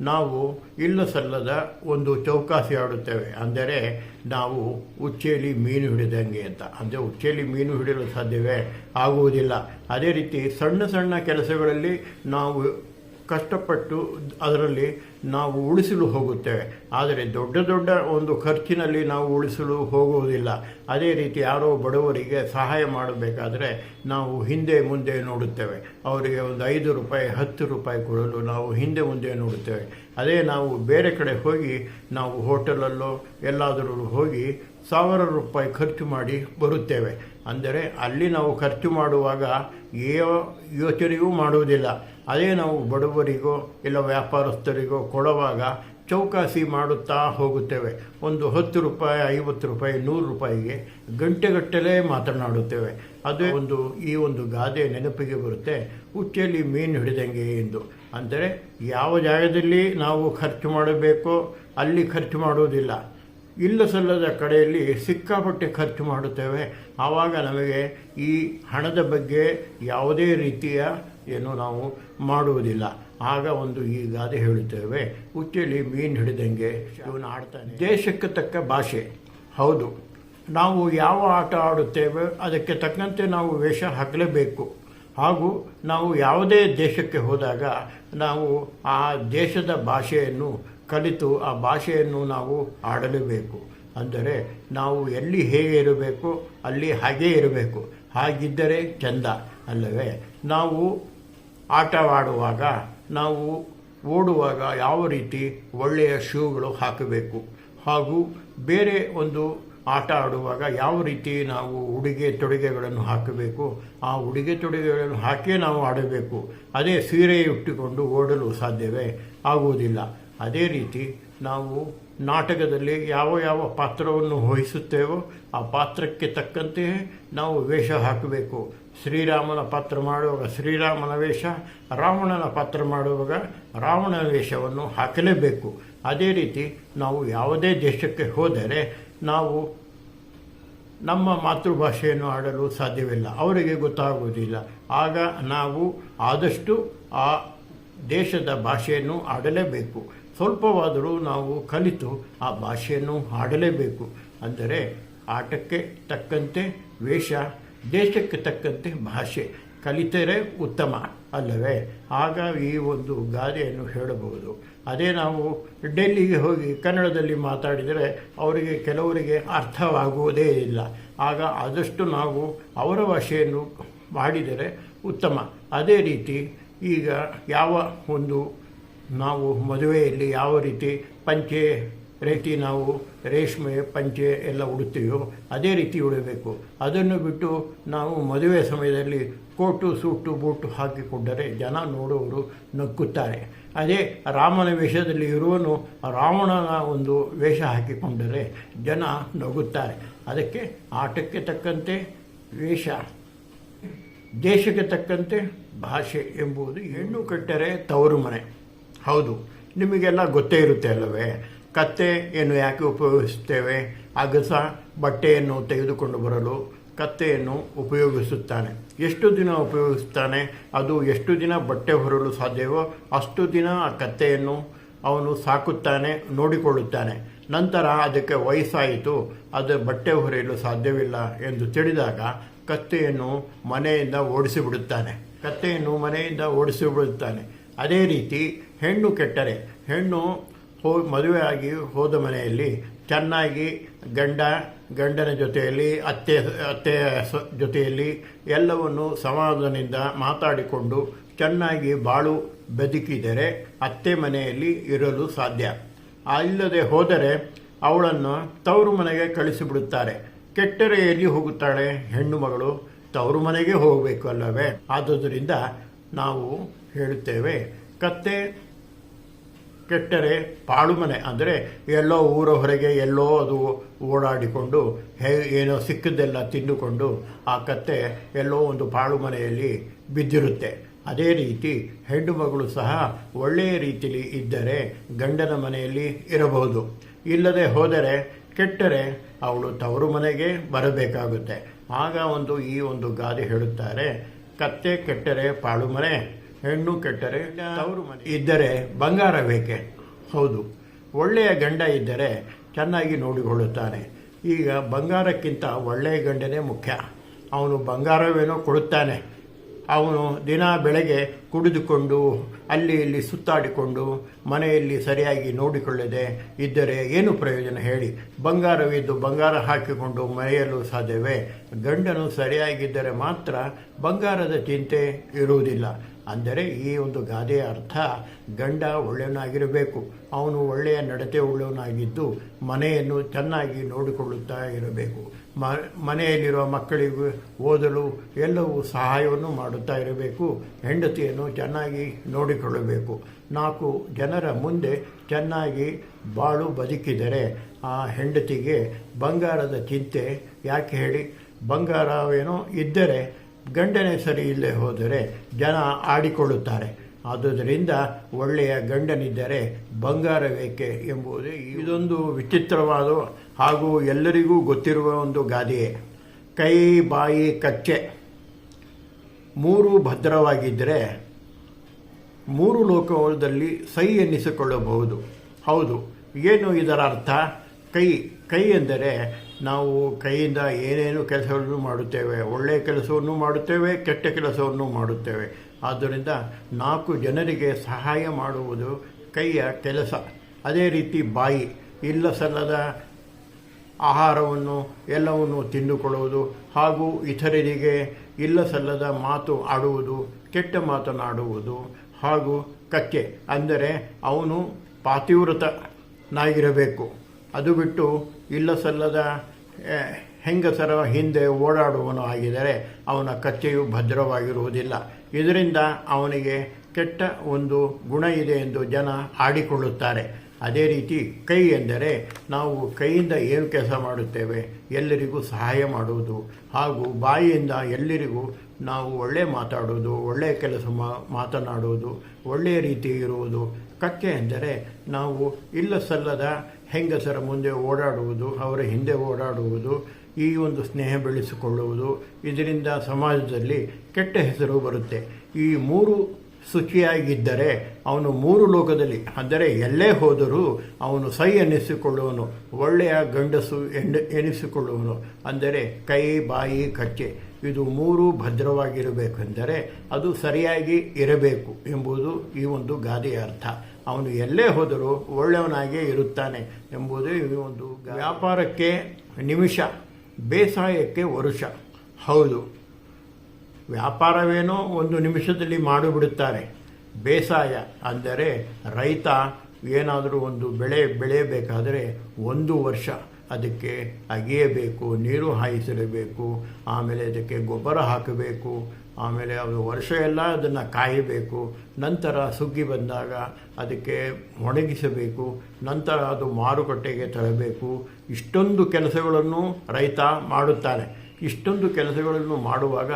ನಾವು ಇಲ್ಲ ಸಲ್ಲದ ಒಂದು ಚೌಕಾಸಿ ಆಡುತ್ತೇವೆ. ಅಂದರೆ ನಾವು ಉಚ್ಚೇಲಿ ಮೀನು ಹಿಡಿದಂಗೆ ಅಂತ. ಅಂದರೆ ಉಚ್ಚೇಲಿ ಮೀನು ಹಿಡಿಯಲು ಸಾಧ್ಯವೇ? ಆಗುವುದಿಲ್ಲ. ಅದೇ ರೀತಿ ಸಣ್ಣ ಸಣ್ಣ ಕೆಲಸಗಳಲ್ಲಿ ನಾವು ಕಷ್ಟಪಟ್ಟು ಅದರಲ್ಲಿ ನಾವು ಉಳಿಸಲು ಹೋಗುತ್ತೇವೆ. ಆದರೆ ದೊಡ್ಡ ದೊಡ್ಡ ಒಂದು ಖರ್ಚಿನಲ್ಲಿ ನಾವು ಉಳಿಸಲು ಹೋಗುವುದಿಲ್ಲ. ಅದೇ ರೀತಿ ಯಾರೋ ಬಡವರಿಗೆ ಸಹಾಯ ಮಾಡಬೇಕಾದರೆ ನಾವು ಹಿಂದೆ ಮುಂದೆ ನೋಡುತ್ತೇವೆ. ಅವರಿಗೆ ಒಂದು ಐದು ರೂಪಾಯಿ, ಹತ್ತು ರೂಪಾಯಿ ಕೊಡಲು ನಾವು ಹಿಂದೆ ಮುಂದೆ ನೋಡುತ್ತೇವೆ. ಅದೇ ನಾವು ಬೇರೆ ಕಡೆ ಹೋಗಿ ನಾವು ಹೋಟೆಲಲ್ಲೋ ಎಲ್ಲಾದರೂ ಹೋಗಿ ಸಾವಿರ ರೂಪಾಯಿ ಖರ್ಚು ಮಾಡಿ ಬರುತ್ತೇವೆ. ಅಂದರೆ ಅಲ್ಲಿ ನಾವು ಖರ್ಚು ಮಾಡುವಾಗ ಯಾವ ಯೋಚನೆಯೂ ಮಾಡುವುದಿಲ್ಲ. ಅದೇ ನಾವು ಬಡವರಿಗೋ ಇಲ್ಲ ವ್ಯಾಪಾರಸ್ಥರಿಗೋ ಕೊಡುವಾಗ ಚೌಕಾಸಿ ಮಾಡುತ್ತಾ ಹೋಗುತ್ತೇವೆ. ಒಂದು ಹತ್ತು ರೂಪಾಯಿ, ಐವತ್ತು ರೂಪಾಯಿ, ನೂರು ರೂಪಾಯಿಗೆ ಗಂಟೆಗಟ್ಟಲೆ ಮಾತನಾಡುತ್ತೇವೆ. ಅದೇ ಒಂದು ಈ ಒಂದು ಗಾದೆ ನೆನಪಿಗೆ ಬರುತ್ತೆ. ಹುಚ್ಚಲ್ಲಿ ಮೀನು ಹಿಡಿದಂಗೆ ಎಂದು. ಅಂದರೆ ಯಾವ ಜಾಗದಲ್ಲಿ ನಾವು ಖರ್ಚು ಮಾಡಬೇಕೋ ಅಲ್ಲಿ ಖರ್ಚು ಮಾಡುವುದಿಲ್ಲ. ಇಲ್ಲ ಸಲ್ಲದ ಕಡೆಯಲ್ಲಿ ಸಿಕ್ಕಾಪಟ್ಟೆ ಖರ್ಚು ಮಾಡುತ್ತೇವೆ. ಆವಾಗ ನಮಗೆ ಈ ಹಣದ ಬಗ್ಗೆ ಯಾವುದೇ ರೀತಿಯ ಏನು ನಾವು ಮಾಡುವುದಿಲ್ಲ. ಆಗ ಒಂದು ಈ ಗಾದೆ ಹೇಳುತ್ತೇವೆ. ಉಚ್ಚಲಿ ಮೀನು ಹಿಡಿದಂಗೆ ಇವನು ಆಡ್ತಾನೆ. ದೇಶಕ್ಕೆ ತಕ್ಕ ಭಾಷೆ. ಹೌದು. ನಾವು ಯಾವ ಆಟ ಆಡುತ್ತೇವೆ, ಅದಕ್ಕೆ ತಕ್ಕಂತೆ ನಾವು ವೇಷ ಹಾಕಲೇಬೇಕು. ಹಾಗೂ ನಾವು ಯಾವುದೇ ದೇಶಕ್ಕೆ ಹೋದಾಗ ನಾವು ಆ ದೇಶದ ಭಾಷೆಯನ್ನು ಕಲಿತು ಆ ಭಾಷೆಯನ್ನು ನಾವು ಆಡಲೇಬೇಕು. ಅಂದರೆ ನಾವು ಎಲ್ಲಿ ಹೇಗೆ ಇರಬೇಕು, ಅಲ್ಲಿ ಹಾಗೇ ಇರಬೇಕು. ಹಾಗಿದ್ದರೆ ಚೆಂದ ಅಲ್ಲವೇ? ನಾವು ಆಟವಾಡುವಾಗ, ನಾವು ಓಡುವಾಗ ಯಾವ ರೀತಿ ಒಳ್ಳೆಯ ಶೂಗಳು ಹಾಕಬೇಕು? ಹಾಗೂ ಬೇರೆ ಒಂದು ಆಟ ಆಡುವಾಗ ಯಾವ ರೀತಿ ನಾವು ಉಡುಗೆ ತೊಡುಗೆಗಳನ್ನು ಹಾಕಬೇಕು? ಆ ಉಡುಗೆ ತೊಡುಗೆಗಳನ್ನು ಹಾಕೇ ನಾವು ಆಡಬೇಕು. ಅದೇ ಸೀರೆ ಇಟ್ಟುಕೊಂಡು ಓಡಲು ಸಾಧ್ಯವೇ? ಆಗುವುದಿಲ್ಲ. ಅದೇ ರೀತಿ ನಾವು ನಾಟಕದಲ್ಲಿ ಯಾವ ಯಾವ ಪಾತ್ರವನ್ನು ವಹಿಸುತ್ತೇವೋ ಆ ಪಾತ್ರಕ್ಕೆ ತಕ್ಕಂತೆಯೇ ನಾವು ವೇಷ ಹಾಕಬೇಕು. ಶ್ರೀರಾಮನ ಪಾತ್ರ ಮಾಡುವಾಗ ಶ್ರೀರಾಮನ ವೇಷ, ರಾವಣನ ಪಾತ್ರ ಮಾಡುವಾಗ ರಾವಣನ ವೇಷವನ್ನು ಹಾಕಲೇಬೇಕು. ಅದೇ ರೀತಿ ನಾವು ಯಾವುದೇ ದೇಶಕ್ಕೆ ಹೋದರೆ ನಾವು ನಮ್ಮ ಮಾತೃಭಾಷೆಯನ್ನು ಆಡಲು ಸಾಧ್ಯವಿಲ್ಲ. ಅವರಿಗೆ ಗೊತ್ತಾಗುವುದಿಲ್ಲ. ಆಗ ನಾವು ಆದಷ್ಟು ಆ ದೇಶದ ಭಾಷೆಯನ್ನು ಆಡಲೇಬೇಕು. ಸ್ವಲ್ಪವಾದರೂ ನಾವು ಕಲಿತು ಆ ಭಾಷೆಯನ್ನು ಹಾಡಲೇಬೇಕು. ಅಂದರೆ ಆಟಕ್ಕೆ ತಕ್ಕಂತೆ ವೇಷ, ದೇಶಕ್ಕೆ ತಕ್ಕಂತೆ ಭಾಷೆ. ಕಲಿತರೆ ಉತ್ತಮ ಅಲ್ಲವೇ? ಆಗ ಈ ಒಂದು ಗಾದೆಯನ್ನು ಹೇಳಬಹುದು. ಅದೇ ನಾವು ಡೆಲ್ಲಿಗೆ ಹೋಗಿ ಕನ್ನಡದಲ್ಲಿ ಮಾತಾಡಿದರೆ ಅವರಿಗೆ, ಕೆಲವರಿಗೆ ಅರ್ಥವಾಗುವುದೇ ಇಲ್ಲ. ಆಗ ಆದಷ್ಟು ನಾವು ಅವರ ಭಾಷೆಯನ್ನು ಮಾಡಿದರೆ ಉತ್ತಮ. ಅದೇ ರೀತಿ ಈಗ ಯಾವ ಒಂದು ನಾವು ಮದುವೆಯಲ್ಲಿ ಯಾವ ರೀತಿ ಪಂಚೆ ರೀತಿ ನಾವು ರೇಷ್ಮೆ, ಪಂಚೆ ಎಲ್ಲ ಉಡುತ್ತೀವೋ ಅದೇ ರೀತಿ ಉಡಬೇಕು. ಅದನ್ನು ಬಿಟ್ಟು ನಾವು ಮದುವೆ ಸಮಯದಲ್ಲಿ ಕೋಟು, ಸೂಟು, ಬೂಟು ಹಾಕಿಕೊಂಡರೆ ಜನ ನೋಡುವರು, ನಕ್ಕುತ್ತಾರೆ. ಅದೇ ರಾಮನ ವೇಷದಲ್ಲಿ ಇರುವನು ರಾವಣನ ಒಂದು ವೇಷ ಹಾಕಿಕೊಂಡರೆ ಜನ ನಗುತ್ತಾರೆ. ಅದಕ್ಕೆ ಆಟಕ್ಕೆ ತಕ್ಕಂತೆ ವೇಷ, ದೇಶಕ್ಕೆ ತಕ್ಕಂತೆ ಭಾಷೆ ಎಂಬುದು ಹೆಣ್ಣು ಕಟ್ಟರೆ ತವರು ಮನೆ. ಹೌದು. ನಿಮಗೆಲ್ಲ ಗೊತ್ತೇ ಇರುತ್ತೆ ಅಲ್ಲವೇ? ಏನು ಯಾಕೆ ಉಪಯೋಗಿಸುತ್ತೇವೆ? ಅಗಸ ಬಟ್ಟೆಯನ್ನು ತೆಗೆದುಕೊಂಡು ಬರಲು ಕತ್ತೆಯನ್ನು ಉಪಯೋಗಿಸುತ್ತಾನೆ. ಎಷ್ಟು ದಿನ ಉಪಯೋಗಿಸುತ್ತಾನೆ? ಅದು ಎಷ್ಟು ದಿನ ಬಟ್ಟೆ ಹೊರಲು ಸಾಧ್ಯವೋ ಅಷ್ಟು ದಿನ ಆ ಕತ್ತೆಯನ್ನು ಅವನು ಸಾಕುತ್ತಾನೆ, ನೋಡಿಕೊಳ್ಳುತ್ತಾನೆ. ನಂತರ ಅದಕ್ಕೆ ವಯಸ್ಸಾಯಿತು, ಅದು ಬಟ್ಟೆ ಹೊರೆಯಲು ಸಾಧ್ಯವಿಲ್ಲ ಎಂದು ತಿಳಿದಾಗ ಕತ್ತೆಯನ್ನು ಮನೆಯಿಂದ ಓಡಿಸಿಬಿಡುತ್ತಾನೆ. ಕತ್ತೆಯನ್ನು ಮನೆಯಿಂದ ಓಡಿಸಿಬಿಡುತ್ತಾನೆ. ಅದೇ ರೀತಿ ಹೆಣ್ಣು ಕೆಟ್ಟರೆ, ಹೆಣ್ಣು ಹೋ, ಮದುವೆಯಾಗಿ ಹೋದ ಮನೆಯಲ್ಲಿ ಚೆನ್ನಾಗಿ ಗಂಡ, ಗಂಡನ ಜೊತೆಯಲ್ಲಿ, ಅತ್ತೆ ಅತ್ತೆಯ ಜೊತೆಯಲ್ಲಿ ಎಲ್ಲವನ್ನು ಸಮಾಧಾನದಿಂದ ಮಾತಾಡಿಕೊಂಡು ಚೆನ್ನಾಗಿ ಬಾಳು ಬದುಕಿದರೆ ಅತ್ತೆ ಮನೆಯಲ್ಲಿ ಇರಲು ಸಾಧ್ಯ. ಇಲ್ಲದೆ ಹೋದರೆ ಅವಳನ್ನು ತವರು ಮನೆಗೆ ಕಳಿಸಿಬಿಡುತ್ತಾರೆ. ಕೆಟ್ಟರೆ ಎಲ್ಲಿ ಹೋಗುತ್ತಾಳೆ ಹೆಣ್ಣು ಮಗಳು? ತವರು ಮನೆಗೆ ಹೋಗಬೇಕು ಅಲ್ಲವೇ ಆದುದರಿಂದ ನಾವು ಹೇಳುತ್ತೇವೆ. ಕತ್ತೆ ಕೆಟ್ಟರೆ ಪಾಳುಮನೆ ಅಂದರೆ ಎಲ್ಲೋ ಊರ ಹೊರಗೆ ಎಲ್ಲೋ ಅದು ಓಡಾಡಿಕೊಂಡು ಹೇ, ಏನೋ ಸಿಕ್ಕದ್ದೆಲ್ಲ ತಿಂದುಕೊಂಡು ಆ ಕತ್ತೆ ಎಲ್ಲೋ ಒಂದು ಪಾಳು ಮನೆಯಲ್ಲಿ ಬಿದ್ದಿರುತ್ತೆ. ಅದೇ ರೀತಿ ಹೆಣ್ಣು ಮಗಳು ಸಹ ಒಳ್ಳೆಯ ರೀತಿಯಲ್ಲಿ ಇದ್ದರೆ ಗಂಡನ ಮನೆಯಲ್ಲಿ ಇರಬಹುದು. ಇಲ್ಲದೆ ಹೋದರೆ ಕೆಟ್ಟರೆ ಅವಳು ತವರು ಮನೆಗೆ ಬರಬೇಕಾಗುತ್ತೆ. ಆಗ ಒಂದು ಈ ಒಂದು ಗಾದೆ ಹೇಳುತ್ತಾರೆ, ಕತ್ತೆ ಕೆಟ್ಟರೆ ಪಾಳು ಮನೆ ಹೆಣ್ಣು ಕೆಟ್ಟರೆ ಇದ್ದರೆ ಬಂಗಾರ ಬೇಕೆ ಹೌದು. ಒಳ್ಳೆಯ ಗಂಡ ಇದ್ದರೆ ಚೆನ್ನಾಗಿ ನೋಡಿಕೊಳ್ಳುತ್ತಾನೆ. ಈಗ ಬಂಗಾರಕ್ಕಿಂತ ಒಳ್ಳೆಯ ಗಂಡನೇ ಮುಖ್ಯ. ಅವನು ಬಂಗಾರವೇನೋ ಕೊಡುತ್ತಾನೆ. ಅವನು ದಿನ ಬೆಳಗ್ಗೆ ಕುಡಿದುಕೊಂಡು ಅಲ್ಲಿ ಇಲ್ಲಿ ಸುತ್ತಾಡಿಕೊಂಡು ಮನೆಯಲ್ಲಿ ಸರಿಯಾಗಿ ನೋಡಿಕೊಳ್ಳದೆ ಇದ್ದರೆ ಏನು ಪ್ರಯೋಜನ ಹೇಳಿ. ಬಂಗಾರವಿದ್ದು ಬಂಗಾರ ಹಾಕಿಕೊಂಡು ಮರೆಯಲು ಸಾಧ್ಯವೇ? ಗಂಡನು ಸರಿಯಾಗಿದ್ದರೆ ಮಾತ್ರ ಬಂಗಾರದ ಚಿಂತೆ ಇರುವುದಿಲ್ಲ. ಅಂದರೆ ಈ ಒಂದು ಗಾದೆಯ ಅರ್ಥ ಗಂಡ ಒಳ್ಳೆಯವನಾಗಿರಬೇಕು. ಅವನು ಒಳ್ಳೆಯ ನಡತೆ ಉಳ್ಳವನಾಗಿದ್ದು ಮನೆಯನ್ನು ಚೆನ್ನಾಗಿ ನೋಡಿಕೊಳ್ಳುತ್ತಾ ಇರಬೇಕು. ಮ, ಮನೆಯಲ್ಲಿರುವ ಮಕ್ಕಳಿಗೂ ಓದಲು ಎಲ್ಲವೂ ಸಹಾಯವನ್ನು ಮಾಡುತ್ತಾ ಇರಬೇಕು. ಹೆಂಡತಿಯನ್ನು ಚೆನ್ನಾಗಿ ನೋಡಿಕೊಳ್ಳಬೇಕು. ನಾಲ್ಕು, ಜನರ ಮುಂದೆ ಚೆನ್ನಾಗಿ ಬಾಳು ಬದುಕಿದರೆ ಆ ಹೆಂಡತಿಗೆ ಬಂಗಾರದ ಚಿಂತೆ ಯಾಕೆ ಹೇಳಿ? ಬಂಗಾರವೇನೋ ಇದ್ದರೆ ಗಂಡನೇ ಸರಿ ಇಲ್ಲೇ ಹೋದರೆ ಜನ ಆಡಿಕೊಳ್ಳುತ್ತಾರೆ. ಆದುದರಿಂದ ಒಳ್ಳೆಯ ಗಂಡನಿದ್ದರೆ ಬಂಗಾರ ಬೇಕೆ ಎಂಬುದೇ ಇದೊಂದು ವಿಚಿತ್ರವಾದ ಹಾಗೂ ಎಲ್ಲರಿಗೂ ಗೊತ್ತಿರುವ ಒಂದು ಗಾದೆಯೇ. ಕೈ, ಬಾಯಿ, ಕಚ್ಚೆ ಮೂರು ಭದ್ರವಾಗಿದ್ದರೆ ಮೂರು ಲೋಕದಲ್ಲಿ ಸೈ ಎನ್ನಿಸಿಕೊಳ್ಳಬಹುದು. ಹೌದು, ಏನು ಇದರ ಅರ್ಥ? ಕೈ ಕೈ ಎಂದರೆ ನಾವು ಕೈಯಿಂದ ಏನೇನು ಕೆಲಸಗಳನ್ನು ಮಾಡುತ್ತೇವೆ ಒಳ್ಳೆಯ ಕೆಲಸವನ್ನು ಮಾಡುತ್ತೇವೆ, ಕೆಟ್ಟ ಕೆಲಸವನ್ನು ಮಾಡುತ್ತೇವೆ. ಆದ್ದರಿಂದ ನಾಲ್ಕು ಜನರಿಗೆ ಸಹಾಯ ಮಾಡುವುದು ಕೈಯ ಕೆಲಸ. ಅದೇ ರೀತಿ ಬಾಯಿ. ಇಲ್ಲ ಸಲ್ಲದ ಆಹಾರವನ್ನು, ಎಲ್ಲವನ್ನು ತಿಂದುಕೊಳ್ಳುವುದು ಹಾಗೂ ಇತರರಿಗೆ ಇಲ್ಲ ಸಲ್ಲದ ಮಾತು ಆಡುವುದು, ಕೆಟ್ಟ ಮಾತನಾಡುವುದು ಹಾಗೂ ಕಕ್ಕೆ ಅಂದರೆ ಅವನು ಪಾತಿವ್ರತನಾಗಿರಬೇಕು. ಅದು ಬಿಟ್ಟು ಇಲ್ಲ ಸಲ್ಲದ ಹೆಂಗಸರ ಹಿಂದೆ ಓಡಾಡುವನು ಆಗಿದರೆ ಅವನ ಕಚ್ಚೆಯು ಭದ್ರವಾಗಿರುವುದಿಲ್ಲ. ಇದರಿಂದ ಅವನಿಗೆ ಕೆಟ್ಟ ಒಂದು ಗುಣ ಇದೆ ಎಂದು ಜನ ಆಡಿಕೊಳ್ಳುತ್ತಾರೆ. ಅದೇ ರೀತಿ ಕೈ ಎಂದರೆ ನಾವು ಕೈಯಿಂದ ಏನು ಕೆಲಸ ಮಾಡುತ್ತೇವೆ? ಎಲ್ಲರಿಗೂ ಸಹಾಯ ಮಾಡುವುದು. ಹಾಗೂ ಬಾಯಿಯಿಂದ ಎಲ್ಲರಿಗೂ ನಾವು ಒಳ್ಳೆ ಮಾತಾಡುವುದು ಒಳ್ಳೆಯ ಕೆಲಸ ಮಾತನಾಡುವುದು ಒಳ್ಳೆಯ ರೀತಿ ಇರುವುದು. ಕಕ್ಕೆ ಎಂದರೆ ನಾವು ಇಲ್ಲ ಸಲ್ಲದ ಹೆಂಗಸರ ಮುಂದೆ ಓಡಾಡುವುದು, ಅವರ ಹಿಂದೆ ಓಡಾಡುವುದು, ಈ ಒಂದು ಸ್ನೇಹ ಬೆಳೆಸಿಕೊಳ್ಳುವುದು, ಇದರಿಂದ ಸಮಾಜದಲ್ಲಿ ಕೆಟ್ಟ ಹೆಸರು ಬರುತ್ತೆ. ಈ ಮೂರು ಶುಚಿಯಾಗಿದ್ದರೆ ಅವನು ಮೂರು ಲೋಕದಲ್ಲಿ, ಅಂದರೆ ಎಲ್ಲೇ ಹೋದರೂ ಅವನು ಸೈ ಎನಿಸಿಕೊಳ್ಳುವನು, ಒಳ್ಳೆಯ ಗಂಡಸು ಎಂಡ ಎನಿಸಿಕೊಳ್ಳುವನು, ಅಂದರೆ ಕೈ, ಬಾಯಿ, ಕಚ್ಚೆ, ಇದು ಮೂರು ಭದ್ರವಾಗಿರಬೇಕೆಂದರೆ ಅದು ಸರಿಯಾಗಿ ಇರಬೇಕು ಎಂಬುದು ಈ ಒಂದು ಗಾದೆಯ ಅರ್ಥ. ಅವನು ಎಲ್ಲೇ ಹೋದರೂ ಒಳ್ಳೆಯವನಾಗೇ ಇರುತ್ತಾನೆ ಎಂಬುದೇ ಈ ಒಂದು ವ್ಯಾಪಾರಕ್ಕೆ ನಿಮಿಷ ಬೇಸಾಯಕ್ಕೆ ವರುಷ. ಹೌದು ವ್ಯಾಪಾರವೇನೋ ಒಂದು ನಿಮಿಷದಲ್ಲಿ ಮಾಡಿಬಿಡುತ್ತಾರೆ. ಬೇಸಾಯ ಅಂದರೆ ರೈತ ಏನಾದರೂ ಒಂದು ಬೆಳೆ ಬೆಳೆಯಬೇಕಾದರೆ ಒಂದು ವರ್ಷ ಅದಕ್ಕೆ ಅಗೆಯಬೇಕು ನೀರು ಹಾಯಿಸಿರಬೇಕು ಆಮೇಲೆ ಅದಕ್ಕೆ ಗೊಬ್ಬರ ಹಾಕಬೇಕು ಆಮೇಲೆ ಅದು ವರ್ಷ ಎಲ್ಲ ಅದನ್ನು ಕಾಯಬೇಕು, ನಂತರ ಸುಗ್ಗಿ ಬಂದಾಗ ಅದಕ್ಕೆ ಒಣಗಿಸಬೇಕು, ನಂತರ ಅದು ಮಾರುಕಟ್ಟೆಗೆ ತರಬೇಕು. ಇಷ್ಟೊಂದು ಕೆಲಸಗಳನ್ನು ರೈತ ಮಾಡುತ್ತಾನೆ. ಇಷ್ಟೊಂದು ಕೆಲಸಗಳನ್ನು ಮಾಡುವಾಗ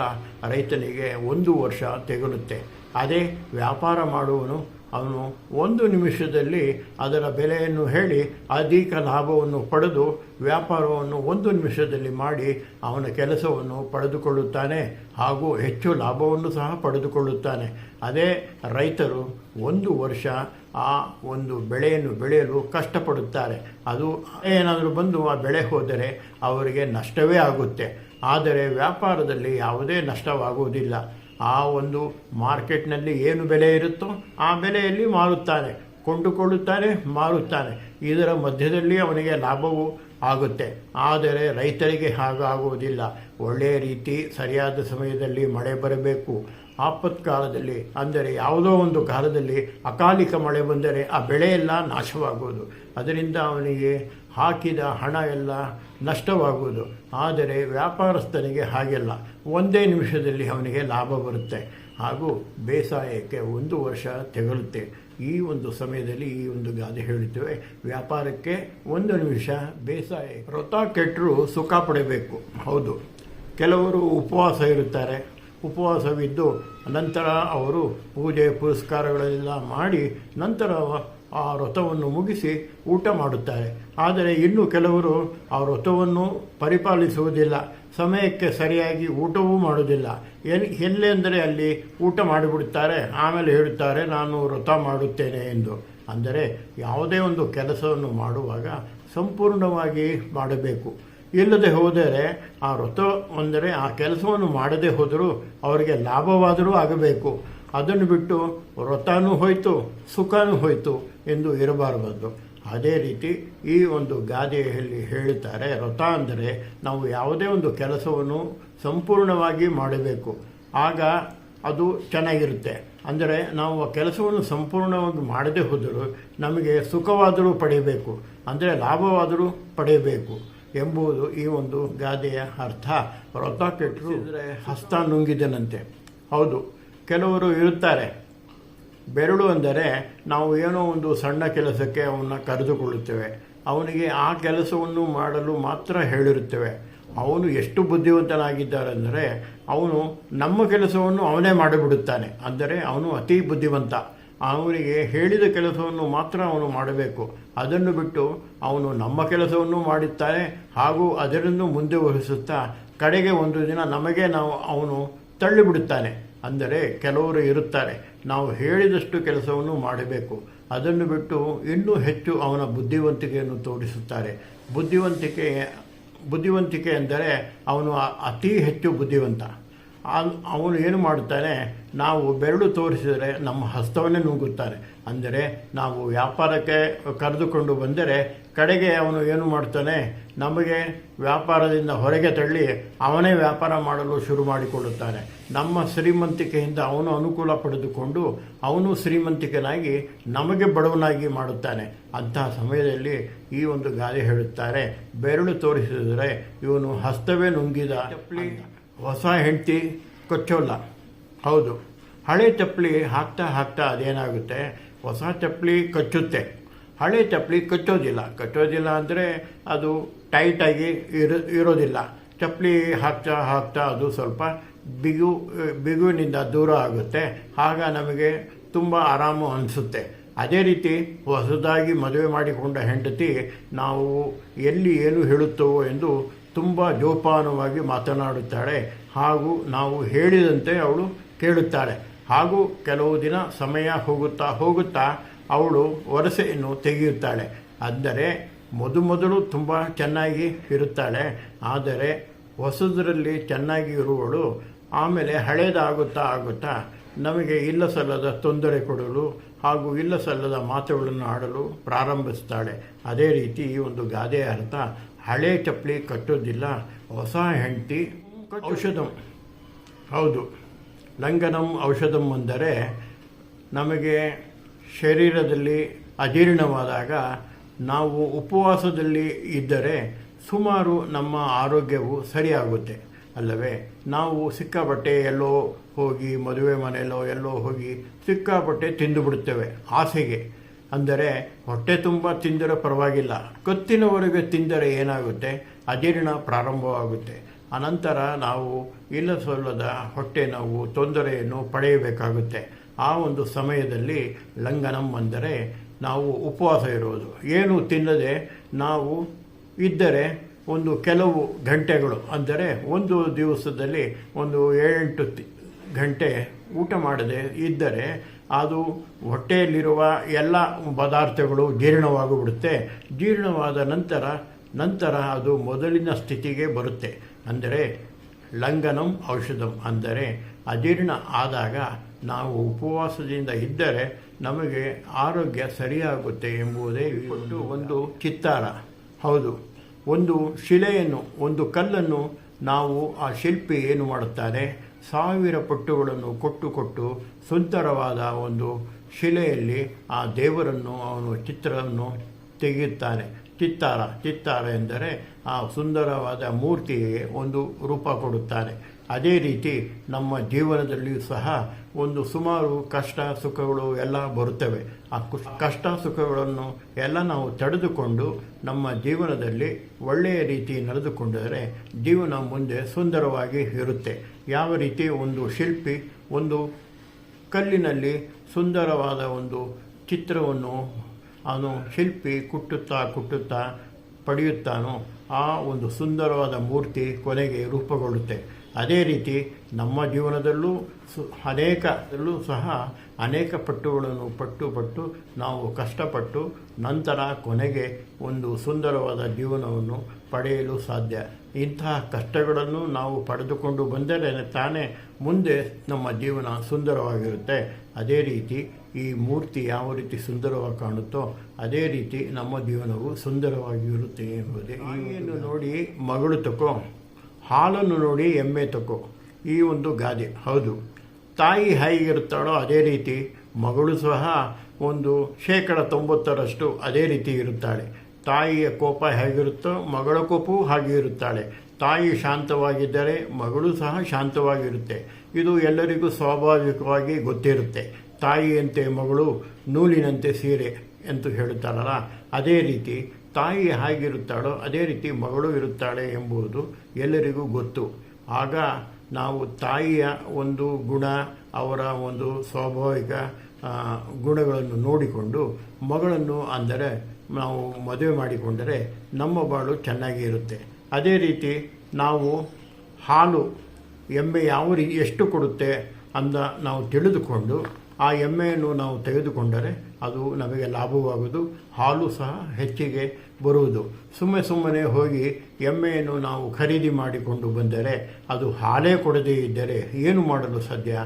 ರೈತನಿಗೆ ಒಂದು ವರ್ಷ ತೆಗಲುತ್ತೆ. ಅದೇ ವ್ಯಾಪಾರ ಮಾಡುವನು ಅವನು ಒಂದು ನಿಮಿಷದಲ್ಲಿ ಅದರ ಬೆಲೆಯನ್ನು ಹೇಳಿ ಅಧಿಕ ಲಾಭವನ್ನು ಪಡೆದು ವ್ಯಾಪಾರವನ್ನು ಒಂದು ನಿಮಿಷದಲ್ಲಿ ಮಾಡಿ ಅವನ ಕೆಲಸವನ್ನು ಪಡೆದುಕೊಳ್ಳುತ್ತಾನೆ ಹಾಗೂ ಹೆಚ್ಚು ಲಾಭವನ್ನು ಸಹ ಪಡೆದುಕೊಳ್ಳುತ್ತಾನೆ. ಅದೇ ರೈತರು ಒಂದು ವರ್ಷ ಆ ಒಂದು ಬೆಳೆಯನ್ನು ಬೆಳೆಯಲು ಕಷ್ಟಪಡುತ್ತಾರೆ. ಅದು ಏನಾದರೂ ಬಂದು ಆ ಬೆಳೆ ಹೋದರೆ ಅವರಿಗೆ ನಷ್ಟವೇ ಆಗುತ್ತೆ. ಆದರೆ ವ್ಯಾಪಾರದಲ್ಲಿ ಯಾವುದೇ ನಷ್ಟವಾಗುವುದಿಲ್ಲ. ಆ ಒಂದು ಮಾರ್ಕೆಟ್ನಲ್ಲಿ ಏನು ಬೆಲೆ ಇರುತ್ತೋ ಆ ಬೆಲೆಯಲ್ಲಿ ಮಾರುತ್ತಾನೆ, ಕೊಂಡುಕೊಳ್ಳುತ್ತಾನೆ, ಮಾರುತ್ತಾನೆ. ಇದರ ಮಧ್ಯದಲ್ಲಿ ಅವನಿಗೆ ಲಾಭವು ಆಗುತ್ತೆ. ಆದರೆ ರೈತರಿಗೆ ಹಾಗಾಗುವುದಿಲ್ಲ. ಒಳ್ಳೆಯ ರೀತಿ ಸರಿಯಾದ ಸಮಯದಲ್ಲಿ ಮಳೆ ಬರಬೇಕು. ಆಪತ್ಕಾಲದಲ್ಲಿ, ಅಂದರೆ ಯಾವುದೋ ಒಂದು ಕಾಲದಲ್ಲಿ ಅಕಾಲಿಕ ಮಳೆ ಬಂದರೆ ಆ ಬೆಳೆಯೆಲ್ಲ ನಾಶವಾಗುವುದು. ಅದರಿಂದ ಅವನಿಗೆ ಹಾಕಿದ ಹಣ ಎಲ್ಲ ನಷ್ಟವಾಗುವುದು. ಆದರೆ ವ್ಯಾಪಾರಸ್ಥನಿಗೆ ಹಾಗೆಲ್ಲ. ಒಂದೇ ನಿಮಿಷದಲ್ಲಿ ಅವನಿಗೆ ಲಾಭ ಬರುತ್ತೆ. ಹಾಗೂ ಬೇಸಾಯಕ್ಕೆ ಒಂದು ವರ್ಷ ತೆಗಲುತ್ತೆ ಈ ಒಂದು ಸಮಯದಲ್ಲಿ ಈ ಒಂದು ಗಾದೆ ಹೇಳುತ್ತೇವೆ ವ್ಯಾಪಾರಕ್ಕೆ ಒಂದು ನಿಮಿಷ ಬೇಸಾಯ ವ್ರತ ಕೆಟ್ಟರು ಸುಖ ಪಡಬೇಕು. ಹೌದು. ಕೆಲವರು ಉಪವಾಸ ಇರುತ್ತಾರೆ. ಉಪವಾಸವಿದ್ದು ನಂತರ ಅವರು ಪೂಜೆ ಪುರಸ್ಕಾರಗಳೆಲ್ಲ ಮಾಡಿ ನಂತರ ಆ ವ್ರತವನ್ನು ಮುಗಿಸಿ ಊಟ ಮಾಡುತ್ತಾರೆ. ಆದರೆ ಇನ್ನು ಕೆಲವರು ಆ ವ್ರತವನ್ನು ಪರಿಪಾಲಿಸುವುದಿಲ್ಲ. ಸಮಯಕ್ಕೆ ಸರಿಯಾಗಿ ಊಟವೂ ಮಾಡುವುದಿಲ್ಲ. ಎಲ್ಲಿ ಎಲ್ಲೆಂದರೆ ಅಲ್ಲಿ ಊಟ ಮಾಡಿಬಿಡುತ್ತಾರೆ. ಆಮೇಲೆ ಹೇಳುತ್ತಾರೆ, ನಾನು ವ್ರತ ಮಾಡುತ್ತೇನೆ ಎಂದು. ಅಂದರೆ ಯಾವುದೇ ಒಂದು ಕೆಲಸವನ್ನು ಮಾಡುವಾಗ ಸಂಪೂರ್ಣವಾಗಿ ಮಾಡಬೇಕು. ಇಲ್ಲದೆ ಹೋದರೆ ಆ ವ್ರತ ಅಂದರೆ ಆ ಕೆಲಸವನ್ನು ಮಾಡದೆ ಹೋದರೂ ಅವರಿಗೆ ಲಾಭವಾದರೂ ಆಗಬೇಕು. ಅದನ್ನು ಬಿಟ್ಟು ವ್ರತನೂ ಹೋಯಿತು, ಸುಖನೂ ಹೋಯಿತು. ಎಂದು ಇರಬಾರದು. ಅದೇ ರೀತಿ ಈ ಒಂದು ಗಾದೆಯಲ್ಲಿ ಹೇಳುತ್ತಾರೆ ವ್ರತ ಅಂದರೆ ನಾವು ಯಾವುದೇ ಒಂದು ಕೆಲಸವನ್ನು ಸಂಪೂರ್ಣವಾಗಿ ಮಾಡಬೇಕು. ಆಗ ಅದು ಚೆನ್ನಾಗಿರುತ್ತೆ. ಅಂದರೆ ನಾವು ಆ ಕೆಲಸವನ್ನು ಸಂಪೂರ್ಣವಾಗಿ ಮಾಡದೆ ಹೋದರೂ ನಮಗೆ ಸುಖವಾದರೂ ಪಡೆಯಬೇಕು. ಅಂದರೆ ಲಾಭವಾದರೂ ಪಡೆಯಬೇಕು ಎಂಬುದು ಈ ಒಂದು ಗಾದೆಯ ಅರ್ಥ. ವ್ರತ ಕೆಟ್ಟರು ಹಸ್ತ ನುಂಗಿದನಂತೆ. ಹೌದು, ಕೆಲವರು ಇರುತ್ತಾರೆ. ಬೆರಳು ಅಂದರೆ ನಾವು ಏನೋ ಒಂದು ಸಣ್ಣ ಕೆಲಸಕ್ಕೆ ಅವನ್ನ ಕರೆದುಕೊಳ್ಳುತ್ತೇವೆ. ಅವನಿಗೆ ಆ ಕೆಲಸವನ್ನು ಮಾಡಲು ಮಾತ್ರ ಹೇಳಿರುತ್ತೇವೆ. ಅವನು ಎಷ್ಟು ಬುದ್ಧಿವಂತನಾಗಿದ್ದಾರೆಂದರೆ ಅವನು ನಮ್ಮ ಕೆಲಸವನ್ನು ಅವನೇ ಮಾಡಿಬಿಡುತ್ತಾನೆ. ಅಂದರೆ ಅವನು ಅತಿ ಬುದ್ಧಿವಂತ. ಅವನಿಗೆ ಹೇಳಿದ ಕೆಲಸವನ್ನು ಮಾತ್ರ ಅವನು ಮಾಡಬೇಕು. ಅದನ್ನು ಬಿಟ್ಟು ಅವನು ನಮ್ಮ ಕೆಲಸವನ್ನು ಮಾಡುತ್ತಾನೆ ಹಾಗೂ ಅದರನ್ನು ಮುಂದೆ ವಹಿಸುತ್ತಾ ಕಡೆಗೆ ಒಂದು ದಿನ ನಮಗೆ ನಾವು ಅವನು ತಳ್ಳಿಬಿಡುತ್ತಾನೆ. ಅಂದರೆ ಕೆಲವರು ಇರುತ್ತಾರೆ. ನಾವು ಹೇಳಿದಷ್ಟು ಕೆಲಸವನ್ನು ಮಾಡಬೇಕು. ಅದನ್ನು ಬಿಟ್ಟು ಇನ್ನೂ ಹೆಚ್ಚು ಅವನ ಬುದ್ಧಿವಂತಿಕೆಯನ್ನು ತೋರಿಸುತ್ತಾರೆ. ಬುದ್ಧಿವಂತಿಕೆ ಬುದ್ಧಿವಂತಿಕೆ ಎಂದರೆ ಅವನು ಅತಿ ಹೆಚ್ಚು ಬುದ್ಧಿವಂತ. ಅವನು ಏನು ಮಾಡುತ್ತಾನೆ, ನಾವು ಬೆರಳು ತೋರಿಸಿದರೆ ನಮ್ಮ ಹಸ್ತವನ್ನೇ ನುಂಗುತ್ತಾನೆ ಅಂದರೆ ನಾವು ವ್ಯಾಪಾರಕ್ಕೆ ಕರೆದುಕೊಂಡು ಬಂದರೆ ಕಡೆಗೆ ಅವನು ಏನು ಮಾಡ್ತಾನೆ? ನಮಗೆ ವ್ಯಾಪಾರದಿಂದ ಹೊರಗೆ ತಳ್ಳಿ ಅವನೇ ವ್ಯಾಪಾರ ಮಾಡಲು ಶುರು ಮಾಡಿಕೊಳ್ಳುತ್ತಾನೆ ನಮ್ಮ ಶ್ರೀಮಂತಿಕೆಯಿಂದ ಅವನು ಅನುಕೂಲ ಪಡೆದುಕೊಂಡು ಅವನು ಶ್ರೀಮಂತಿಕನಾಗಿ ನಮಗೆ ಬಡವನಾಗಿ ಮಾಡುತ್ತಾನೆ. ಅಂತಹ ಸಮಯದಲ್ಲಿ ಈ ಒಂದು ಗಾದೆ ಹೇಳುತ್ತಾರೆ. ಬೆರಳು ತೋರಿಸಿದರೆ ಇವನು ಹಸ್ತವೇ ನುಂಗಿದ ಚಪ್ಪಲಿ. ಹೊಸ ಹೆಂಡತಿ ಕೊಚ್ಚೋಲ್ಲ. ಹೌದು. ಹಳೆ ಚಪ್ಪಲಿ ಹಾಕ್ತಾ ಹಾಕ್ತಾ ಅದೇನಾಗುತ್ತೆ? ಹೊಸ ಚಪ್ಪಲಿ ಕಚ್ಚುತ್ತೆ. ಹಳೆ ಚಪ್ಪಲಿ ಕಚ್ಚೋದಿಲ್ಲ. ಕಚ್ಚೋದಿಲ್ಲ ಅಂದರೆ ಅದು ಟೈಟಾಗಿ ಇರೋ, ಇರೋದಿಲ್ಲ. ಚಪ್ಪಲಿ ಹಾಕ್ತಾ ಹಾಕ್ತಾ ಅದು ಸ್ವಲ್ಪ ಬಿಗು, ಬಿಗುವಿನಿಂದ ದೂರ ಆಗುತ್ತೆ. ಆಗ ನಮಗೆ ತುಂಬ ಆರಾಮು ಅನಿಸುತ್ತೆ. ಅದೇ ರೀತಿ ಹೊಸದಾಗಿ ಮದುವೆ ಮಾಡಿಕೊಂಡ ಹೆಂಡತಿ ನಾವು ಎಲ್ಲಿ ಏನು ಹೇಳುತ್ತೇವೋ ಎಂದು ತುಂಬ ಜೋಪಾನವಾಗಿ ಮಾತನಾಡುತ್ತಾಳೆ. ಹಾಗೂ ನಾವು ಹೇಳಿದಂತೆ ಅವಳು ಕೇಳುತ್ತಾಳೆ ಹಾಗೂ ಕೆಲವು ದಿನ ಸಮಯ ಹೋಗುತ್ತಾ ಹೋಗುತ್ತಾ ಅವಳು ವರಸೆಯನ್ನು ತೆಗೆಯುತ್ತಾಳೆ. ಅಂದರೆ ಮೊದಮೊದಲು ತುಂಬ ಚೆನ್ನಾಗಿ ಇರುತ್ತಾಳೆ. ಆದರೆ ಹೊಸದರಲ್ಲಿ ಚೆನ್ನಾಗಿ ಇರುವಳು ಆಮೇಲೆ ಹಳೇದಾಗುತ್ತಾ ಆಗುತ್ತಾ ನಮಗೆ ಇಲ್ಲ ಸಲ್ಲದ ತೊಂದರೆ ಕೊಡಲು ಹಾಗೂ ಇಲ್ಲ ಸಲ್ಲದ ಮಾತುಗಳನ್ನು ಆಡಲು ಪ್ರಾರಂಭಿಸ್ತಾಳೆ ಅದೇ ರೀತಿ ಈ ಒಂದು ಗಾದೆಯ ಅರ್ಥ ಹಳೆ ಚಪ್ಪಲಿ ಕಟ್ಟೋದಿಲ್ಲ ಹೊಸ ಹೆಂಡತಿ ಔಷಧಂ. ಹೌದು, ಲಂಗನಂ ಔಷಧಂ ಅಂದರೆ ನಮಗೆ ಶರೀರದಲ್ಲಿ ಅಜೀರ್ಣವಾದಾಗ ನಾವು ಉಪವಾಸದಲ್ಲಿ ಇದ್ದರೆ ಸುಮಾರು ನಮ್ಮ ಆರೋಗ್ಯವು ಸರಿಯಾಗುತ್ತೆ. ಅಲ್ಲವೇ? ನಾವು ಸಿಕ್ಕಾಪಟ್ಟೆ ಎಲ್ಲೋ ಹೋಗಿ ಮದುವೆ ಮನೆಯಲ್ಲೋ ಎಲ್ಲೋ ಹೋಗಿ ಸಿಕ್ಕಾಪಟ್ಟೆ ತಿಂದುಬಿಡುತ್ತೇವೆ ಆಸೆಗೆ. ಅಂದರೆ ಹೊಟ್ಟೆ ತುಂಬ ತಿಂದರೆ ಪರವಾಗಿಲ್ಲ. ಕತ್ತಿನವರೆಗೆ ತಿಂದರೆ ಏನಾಗುತ್ತೆ? ಅಜೀರ್ಣ ಪ್ರಾರಂಭವಾಗುತ್ತೆ. ಅನಂತರ ನಾವು ಇಲ್ಲ ಸಲ್ಲದ ಹೊಟ್ಟೆ ನೋವು, ತೊಂದರೆಯನ್ನು ಪಡೆಯಬೇಕಾಗುತ್ತೆ. ಆ ಒಂದು ಸಮಯದಲ್ಲಿ ಲಂಘನಂ ಅಂದರೆ ನಾವು ಉಪವಾಸ ಇರೋದು. ಏನು ತಿನ್ನದೆ ನಾವು ಇದ್ದರೆ ಒಂದು ಕೆಲವು ಗಂಟೆಗಳು, ಅಂದರೆ ಒಂದು ದಿವಸದಲ್ಲಿ ಒಂದು ಏಳೆಂಟು ಗಂಟೆ ಊಟ ಮಾಡದೆ ಇದ್ದರೆ ಅದು ಹೊಟ್ಟೆಯಲ್ಲಿರುವ ಎಲ್ಲ ಪದಾರ್ಥಗಳು ಜೀರ್ಣವಾಗಿಬಿಡುತ್ತೆ. ಜೀರ್ಣವಾದ ನಂತರ ನಂತರ ಅದು ಮೊದಲಿನ ಸ್ಥಿತಿಗೆ ಬರುತ್ತೆ. ಅಂದರೆ ಲಂಗನಂ ಔಷಧಂ ಅಂದರೆ ಅಜೀರ್ಣ ಆದಾಗ ನಾವು ಉಪವಾಸದಿಂದ ಇದ್ದರೆ ನಮಗೆ ಆರೋಗ್ಯ ಸರಿಯಾಗುತ್ತೆ ಎಂಬುದೇ ಒಂದು ಒಂದು ಚಿತ್ತಾರ. ಹೌದು, ಒಂದು ಶಿಲೆಯನ್ನು, ಒಂದು ಕಲ್ಲನ್ನು ನಾವು ಆ ಶಿಲ್ಪಿ ಏನು ಮಾಡುತ್ತಾನೆ? ಸಾವಿರ ಪಟ್ಟುಗಳನ್ನು ಕೊಟ್ಟು ಕೊಟ್ಟು ಸುಂದರವಾದ ಒಂದು ಶಿಲೆಯಲ್ಲಿ ಆ ದೇವರನ್ನು, ಅವನು ಚಿತ್ರವನ್ನು ತೆಗೆಯುತ್ತಾನೆ. ಚಿತ್ತಾರ ಚಿತ್ತಾರ ಎಂದರೆ ಆ ಸುಂದರವಾದ ಮೂರ್ತಿಗೆ ಒಂದು ರೂಪ ಕೊಡುತ್ತಾನೆ. ಅದೇ ರೀತಿ ನಮ್ಮ ಜೀವನದಲ್ಲಿಯೂ ಸಹ ಒಂದು ಸುಮಾರು ಕಷ್ಟ ಸುಖಗಳು ಎಲ್ಲ ಬರುತ್ತವೆ. ಆ ಕಷ್ಟ ಸುಖಗಳನ್ನು ಎಲ್ಲ ನಾವು ತಡೆದುಕೊಂಡು ನಮ್ಮ ಜೀವನದಲ್ಲಿ ಒಳ್ಳೆಯ ರೀತಿ ನಡೆದುಕೊಂಡರೆ ಜೀವನ ಮುಂದೆ ಸುಂದರವಾಗಿ ಇರುತ್ತೆ. ಯಾವ ರೀತಿ ಒಂದು ಶಿಲ್ಪಿ ಒಂದು ಕಲ್ಲಿನಲ್ಲಿ ಸುಂದರವಾದ ಒಂದು ಚಿತ್ರವನ್ನು ಅವನು ಶಿಲ್ಪಿ ಕುಟ್ಟುತ್ತಾ ಕುಟ್ಟುತ್ತಾ ಪಡೆಯುತ್ತಾನೋ, ಆ ಒಂದು ಸುಂದರವಾದ ಮೂರ್ತಿ ಕೊನೆಗೆ ರೂಪುಗೊಳ್ಳುತ್ತೆ. ಅದೇ ರೀತಿ ನಮ್ಮ ಜೀವನದಲ್ಲೂ ಸು ಅನೇಕದಲ್ಲೂ ಸಹ ಅನೇಕ ಪಟ್ಟುಗಳನ್ನು ಪಟ್ಟು ಪಟ್ಟು ನಾವು ಕಷ್ಟಪಟ್ಟು ನಂತರ ಕೊನೆಗೆ ಒಂದು ಸುಂದರವಾದ ಜೀವನವನ್ನು ಪಡೆಯಲು ಸಾಧ್ಯ. ಇಂತಹ ಕಷ್ಟಗಳನ್ನು ನಾವು ಪಡೆದುಕೊಂಡು ಬಂದರೆ ತಾನೇ ಮುಂದೆ ನಮ್ಮ ಜೀವನ ಸುಂದರವಾಗಿರುತ್ತೆ. ಅದೇ ರೀತಿ ಈ ಮೂರ್ತಿ ಯಾವ ರೀತಿ ಸುಂದರವಾಗಿ ಕಾಣುತ್ತೋ ಅದೇ ರೀತಿ ನಮ್ಮ ಜೀವನವು ಸುಂದರವಾಗಿರುತ್ತೆ ಎಂಬುದೇ ಏನು ನೋಡಿ ಮಗಳು ತಕೋ. ಹಾಲನ್ನು ನೋಡಿ ಎಮ್ಮೆ ತಕೋ ಈ ಒಂದು ಗಾದೆ. ಹೌದು. ತಾಯಿ ಹೇಗಿರ್ತಾಳೋ ಅದೇ ರೀತಿ ಮಗಳು ಸಹ ಒಂದು ಶೇಕಡ ತೊಂಬತ್ತರಷ್ಟು ಅದೇ ರೀತಿ ಇರುತ್ತಾಳೆ. ತಾಯಿಯ ಕೋಪ ಹೇಗಿರುತ್ತೋ ಮಗಳ ಕೋಪವೂ ಹಾಗೆ ಇರುತ್ತಾಳೆ. ತಾಯಿ ಶಾಂತವಾಗಿದ್ದರೆ ಮಗಳು ಸಹ ಶಾಂತವಾಗಿರುತ್ತೆ. ಇದು ಎಲ್ಲರಿಗೂ ಸ್ವಾಭಾವಿಕವಾಗಿ ಗೊತ್ತಿರುತ್ತೆ. ತಾಯಿಯಂತೆ ಮಗಳು ನೂಲಿನಂತೆ ಸೀರೆ ಎಂದು ಹೇಳುತ್ತಾರಲ್ಲ ಅದೇ ರೀತಿ ತಾಯಿ ಹೇಗಿರುತ್ತಾಳೋ ಅದೇ ರೀತಿ ಮಗಳು ಇರುತ್ತಾಳೆ ಎಂಬುದು ಎಲ್ಲರಿಗೂ ಗೊತ್ತು. ಆಗ ನಾವು ತಾಯಿಯ ಒಂದು ಗುಣ, ಅವರ ಒಂದು ಸ್ವಾಭಾವಿಕ ಗುಣಗಳನ್ನು ನೋಡಿಕೊಂಡು ಮಗಳನ್ನು ಅಂದರೆ ನಾವು ಮದುವೆ ಮಾಡಿಕೊಂಡರೆ ನಮ್ಮ ಬಾಳು ಚೆನ್ನಾಗಿ ಇರುತ್ತೆ. ಅದೇ ರೀತಿ ನಾವು ಹಾಲು ಎಮ್ಮೆ ಯಾವ ರೀ ಎಷ್ಟು ಕೊಡುತ್ತೆ ಅಂತ ನಾವು ತಿಳಿದುಕೊಂಡು ಆ ಎಮ್ಮೆಯನ್ನು ನಾವು ತೆಗೆದುಕೊಂಡರೆ ಅದು ನಮಗೆ ಲಾಭವಾಗುವುದು. ಹಾಲು ಸಹ ಹೆಚ್ಚಿಗೆ ಬರುವುದು. ಸುಮ್ಮನೆ ಸುಮ್ಮನೆ ಹೋಗಿ ಎಮ್ಮೆಯನ್ನು ನಾವು ಖರೀದಿ ಮಾಡಿಕೊಂಡು ಬಂದರೆ ಅದು ಹಾಲೇ ಕೊಡದೇ ಇದ್ದರೆ ಏನು ಮಾಡಲು ಸಾಧ್ಯ?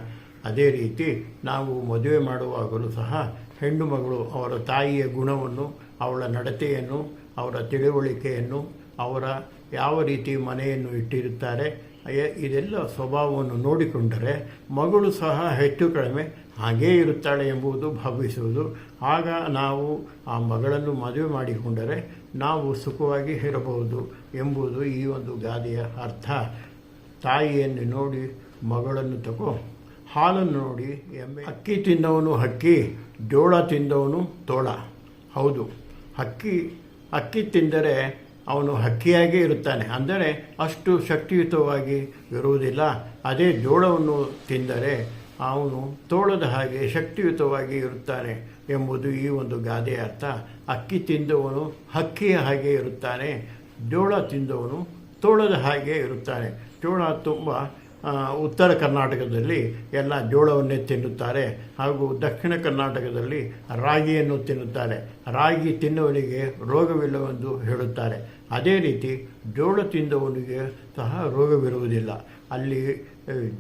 ಅದೇ ರೀತಿ ನಾವು ಮದುವೆ ಮಾಡುವಾಗಲೂ ಸಹ ಹೆಣ್ಣು ಮಗಳು ಅವರ ತಾಯಿಯ ಗುಣವನ್ನು, ಅವಳ ನಡತೆಯನ್ನು, ಅವರ ತಿಳುವಳಿಕೆಯನ್ನು, ಅವರ ಯಾವ ರೀತಿ ಮನೆಯನ್ನು ಇಟ್ಟಿರುತ್ತಾರೆ ಇದೆಲ್ಲ ಸ್ವಭಾವವನ್ನು ನೋಡಿಕೊಂಡರೆ ಮಗಳು ಸಹ ಹೆಚ್ಚು ಕಡಿಮೆ ಹಾಗೇ ಇರುತ್ತಾಳೆ ಎಂಬುದು ಭಾವಿಸುವುದು. ಆಗ ನಾವು ಆ ಮಗಳನ್ನು ಮದುವೆ ಮಾಡಿಕೊಂಡರೆ ನಾವು ಸುಖವಾಗಿ ಇರಬಹುದು ಎಂಬುದು ಈ ಒಂದು ಗಾದೆಯ ಅರ್ಥ. ತಾಯಿಯನ್ನು ನೋಡಿ ಮಗಳನ್ನು ತಗೋ ಹಾಲನ್ನು ನೋಡಿ ಎಮ್ಮೆ. ಅಕ್ಕಿ ತಿಂದವನು ಹಕ್ಕಿ, ಜೋಳ ತಿಂದವನು ತೋಳ. ಹೌದು, ಹಕ್ಕಿ, ಅಕ್ಕಿ ತಿಂದರೆ ಅವನು ಹಕ್ಕಿಯಾಗೇ ಇರುತ್ತಾನೆ. ಅಂದರೆ ಅಷ್ಟು ಶಕ್ತಿಯುತವಾಗಿ ಇರುವುದಿಲ್ಲ. ಅದೇ ಜೋಳವನ್ನು ತಿಂದರೆ ಅವನು ತೋಳದ ಹಾಗೆ ಶಕ್ತಿಯುತವಾಗಿ ಇರುತ್ತಾನೆ ಎಂಬುದು ಈ ಒಂದು ಗಾದೆಯ ಅರ್ಥ. ಅಕ್ಕಿ ತಿಂದವನು ಹಕ್ಕಿಯ ಹಾಗೆ ಇರುತ್ತಾನೆ, ಜೋಳ ತಿಂದವನು ತೋಳದ ಹಾಗೆ ಇರುತ್ತಾನೆ. ಜೋಳ ತುಂಬ ಉತ್ತರ ಕರ್ನಾಟಕದಲ್ಲಿ ಎಲ್ಲ ಜೋಳವನ್ನೇ ತಿನ್ನುತ್ತಾರೆ ಹಾಗೂ ದಕ್ಷಿಣ ಕರ್ನಾಟಕದಲ್ಲಿ ರಾಗಿಯನ್ನು ತಿನ್ನುತ್ತಾರೆ. ರಾಗಿ ತಿನ್ನುವನಿಗೆ ರೋಗವಿಲ್ಲವೆಂದು ಹೇಳುತ್ತಾರೆ. ಅದೇ ರೀತಿ ಜೋಳ ತಿಂದವನಿಗೆ ಸಹ ರೋಗವಿರುವುದಿಲ್ಲ. ಅಲ್ಲಿ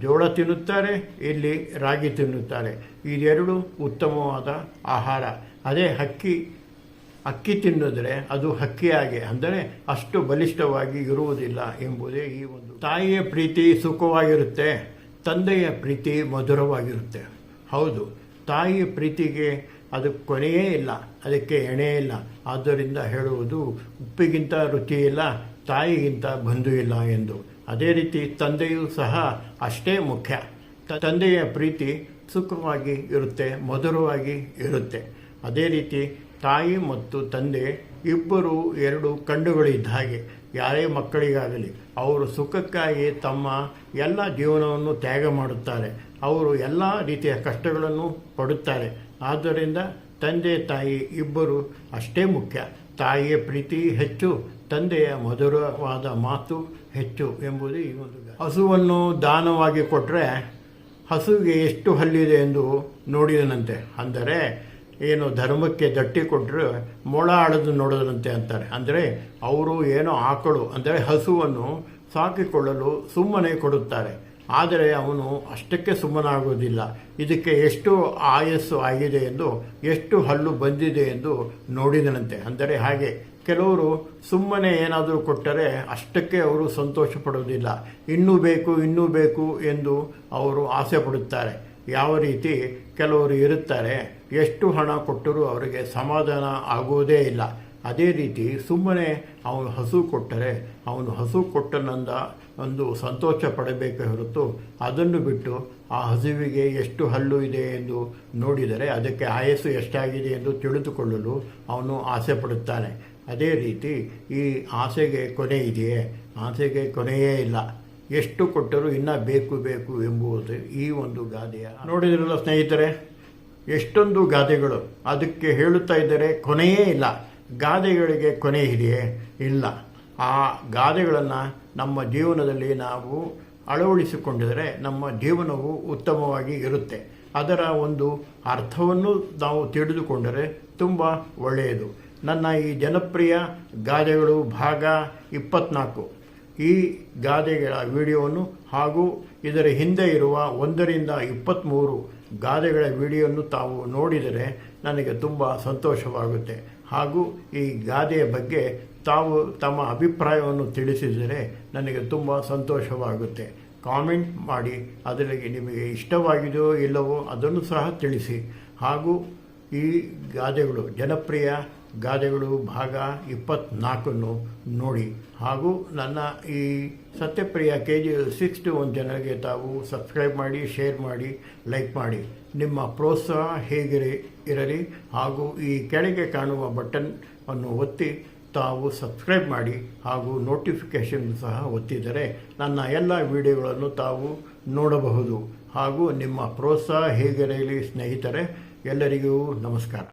ಜೋಳ ತಿನ್ನುತ್ತಾರೆ, ಇಲ್ಲಿ ರಾಗಿ ತಿನ್ನುತ್ತಾರೆ. ಇದೆರಡು ಉತ್ತಮವಾದ ಆಹಾರ. ಅದೇ ಹಕ್ಕಿ ಅಕ್ಕಿ ತಿನ್ನಿದ್ರೆ ಅದು ಹಕ್ಕಿಯಾಗಿ, ಅಂದರೆ ಅಷ್ಟು ಬಲಿಷ್ಠವಾಗಿ ಇರುವುದಿಲ್ಲ ಎಂಬುದೇ ಈ ಒಂದು ತಾಯಿಯ ಪ್ರೀತಿ ಸುಖವಾಗಿರುತ್ತೆ, ತಂದೆಯ ಪ್ರೀತಿ ಮಧುರವಾಗಿರುತ್ತೆ. ಹೌದು, ತಾಯಿಯ ಪ್ರೀತಿಗೆ ಅದು ಕೊನೆಯೇ ಇಲ್ಲ, ಅದಕ್ಕೆ ಎಣೆ ಇಲ್ಲ. ಆದ್ದರಿಂದ ಹೇಳುವುದು, ಉಪ್ಪಿಗಿಂತ ರುಚಿ ಇಲ್ಲ, ತಾಯಿಗಿಂತ ಬಂಧು ಇಲ್ಲ ಎಂದು. ಅದೇ ರೀತಿ ತಂದೆಯೂ ಸಹ ಅಷ್ಟೇ ಮುಖ್ಯ. ತಂದೆಯ ಪ್ರೀತಿ ಸುಖವಾಗಿ ಇರುತ್ತೆ, ಮಧುರವಾಗಿ ಇರುತ್ತೆ. ಅದೇ ರೀತಿ ತಾಯಿ ಮತ್ತು ತಂದೆ ಇಬ್ಬರು ಎರಡು ಕಣ್ಣುಗಳಿದ್ದ ಹಾಗೆ. ಯಾರೇ ಮಕ್ಕಳಿಗಾಗಲಿ, ಅವರು ಸುಖಕ್ಕಾಗಿ ತಮ್ಮ ಎಲ್ಲ ಜೀವನವನ್ನು ತ್ಯಾಗ ಮಾಡುತ್ತಾರೆ. ಅವರು ಎಲ್ಲ ರೀತಿಯ ಕಷ್ಟಗಳನ್ನು ಪಡುತ್ತಾರೆ. ಆದ್ದರಿಂದ ತಂದೆ, ತಾಯಿ ಇಬ್ಬರು ಅಷ್ಟೇ ಮುಖ್ಯ. ತಾಯಿಯ ಪ್ರೀತಿ ಹೆಚ್ಚು, ತಂದೆಯ ಮಧುರವಾದ ಮಾತು ಹೆಚ್ಚು ಎಂಬುದು ಈ ಒಂದು. ಹಸುವನ್ನು ದಾನವಾಗಿ ಕೊಟ್ಟರೆ ಹಸುವಿಗೆ ಎಷ್ಟು ಹಲ್ಲಿದೆ ಎಂದು ನೋಡಿದನಂತೆ. ಅಂದರೆ ಏನು ಧರ್ಮಕ್ಕೆ ದಟ್ಟಿ ಕೊಟ್ಟರೆ ಮೊಳ ಆಳದು ನೋಡೋದಂತೆ ಅಂತಾರೆ. ಅಂದರೆ ಅವರು ಏನೋ ಆಕಳು, ಅಂದರೆ ಹಸುವನ್ನು ಸಾಕಿಕೊಳ್ಳಲು ಸುಮ್ಮನೆ ಕೊಡುತ್ತಾರೆ. ಆದರೆ ಅವನು ಅಷ್ಟಕ್ಕೆ ಸುಮ್ಮನಾಗುವುದಿಲ್ಲ ಇದಕ್ಕೆ ಎಷ್ಟು ಆಯಸ್ಸು ಆಗಿದೆ ಎಂದು, ಎಷ್ಟು ಹಲ್ಲು ಬಂದಿದೆ ಎಂದು ನೋಡಿದನಂತೆ. ಅಂದರೆ ಹಾಗೆ ಕೆಲವರು ಸುಮ್ಮನೆ ಏನಾದರೂ ಕೊಟ್ಟರೆ ಅಷ್ಟಕ್ಕೆ ಅವರು ಸಂತೋಷ ಪಡುವುದಿಲ್ಲ ಇನ್ನೂ ಬೇಕು ಇನ್ನೂ ಬೇಕು ಎಂದು ಅವರು ಆಸೆ ಪಡುತ್ತಾರೆ. ಯಾವ ರೀತಿ ಕೆಲವರು ಇರುತ್ತಾರೆ, ಎಷ್ಟು ಹಣ ಕೊಟ್ಟರೂ ಅವರಿಗೆ ಸಮಾಧಾನ ಆಗೋದೇ ಇಲ್ಲ. ಅದೇ ರೀತಿ ಸುಮ್ಮನೆ ಅವನು ಹಸು ಕೊಟ್ಟರೆ, ಅವನು ಹಸು ಕೊಟ್ಟನಂದ ಒಂದು ಸಂತೋಷ ಪಡಬೇಕು ಹೊರತು ಅದನ್ನು ಬಿಟ್ಟು ಆ ಹಸುವಿಗೆ ಎಷ್ಟು ಹಲ್ಲು ಇದೆ ಎಂದು ನೋಡಿದರೆ ಅದಕ್ಕೆ ಆಯಸ್ಸು ಎಷ್ಟಾಗಿದೆ ಎಂದು ತಿಳಿದುಕೊಳ್ಳಲು ಅವನು ಆಸೆ ಪಡುತ್ತಾನೆ. ಅದೇ ರೀತಿ ಈ ಆಸೆಗೆ ಕೊನೆ ಇದೆಯೇ? ಆಸೆಗೆ ಕೊನೆಯೇ ಇಲ್ಲ. ಎಷ್ಟು ಕೊಟ್ಟರೂ ಇನ್ನೂ ಬೇಕು ಬೇಕು ಎಂಬುವುದು ಈ ಒಂದು ಗಾದೆಯ ನೋಡಿದ್ರಲ್ಲ ಸ್ನೇಹಿತರೆ, ಎಷ್ಟೊಂದು ಗಾದೆಗಳು ಅದಕ್ಕೆ ಹೇಳುತ್ತಾ ಇದ್ದರೆ ಕೊನೆಯೇ ಇಲ್ಲ. ಗಾದೆಗಳಿಗೆ ಕೊನೆ ಇದೆಯೇ? ಇಲ್ಲ. ಆ ಗಾದೆಗಳನ್ನು ನಮ್ಮ ಜೀವನದಲ್ಲಿ ನಾವು ಅಳವಡಿಸಿಕೊಂಡಿದರೆ ನಮ್ಮ ಜೀವನವು ಉತ್ತಮವಾಗಿ ಇರುತ್ತೆ. ಅದರ ಒಂದು ಅರ್ಥವನ್ನು ನಾವು ತಿಳಿದುಕೊಂಡರೆ ತುಂಬ ಒಳ್ಳೆಯದು. ನನ್ನ ಈ ಜನಪ್ರಿಯ ಗಾದೆಗಳು ಭಾಗ ಇಪ್ಪತ್ನಾಲ್ಕು. ಈ ಗಾದೆಗಳ ವಿಡಿಯೋವನ್ನು ಹಾಗೂ ಇದರ ಹಿಂದೆ ಇರುವ ಒಂದರಿಂದ ಇಪ್ಪತ್ತ್ಮೂರು ಗಾದೆಗಳ ವಿಡಿಯೋವನ್ನು ತಾವು ನೋಡಿದರೆ ನನಗೆ ತುಂಬ ಸಂತೋಷವಾಗುತ್ತೆ. ಹಾಗೂ ಈ ಗಾದೆಯ ಬಗ್ಗೆ ತಾವು ತಮ್ಮ ಅಭಿಪ್ರಾಯವನ್ನು ತಿಳಿಸಿದರೆ ನನಗೆ ತುಂಬ ಸಂತೋಷವಾಗುತ್ತೆ. ಕಾಮೆಂಟ್ ಮಾಡಿ ಅದರಲ್ಲಿ ನಿಮಗೆ ಇಷ್ಟವಾಗಿದೆಯೋ ಇಲ್ಲವೋ ಅದನ್ನು ಸಹ ತಿಳಿಸಿ. ಹಾಗೂ ಈ ಗಾದೆಗಳು ಜನಪ್ರಿಯ ಗಾದೆಗಳು ಭಾಗ ಇಪ್ಪತ್ತ್ನಾಲ್ಕನ್ನು ನೋಡಿ. ಹಾಗೂ ನನ್ನ ಈ Satyapriya K G six two one ಜನರಿಗೆ ತಾವು ಸಬ್ಸ್ಕ್ರೈಬ್ ಮಾಡಿ, ಶೇರ್ ಮಾಡಿ, ಲೈಕ್ ಮಾಡಿ. ನಿಮ್ಮ ಪ್ರೋತ್ಸಾಹ ಹೇಗಿರಿ, ಇರಲಿ ಹಾಗೂ ಈ ಕೆಳಗೆ ಕಾಣುವ ಬಟನ್ ಅನ್ನು ಒತ್ತಿ ತಾವು ಸಬ್ಸ್ಕ್ರೈಬ್ ಮಾಡಿ ಹಾಗೂ ನೋಟಿಫಿಕೇಷನ್ ಸಹ ಒತ್ತಿದರೆ ನನ್ನ ಎಲ್ಲ ವಿಡಿಯೋಗಳನ್ನು ತಾವು ನೋಡಬಹುದು. ಹಾಗೂ ನಿಮ್ಮ ಪ್ರೋತ್ಸಾಹ ಹೇಗಿರಲಿ ಸ್ನೇಹಿತರೆ, ಎಲ್ಲರಿಗೂ ನಮಸ್ಕಾರ.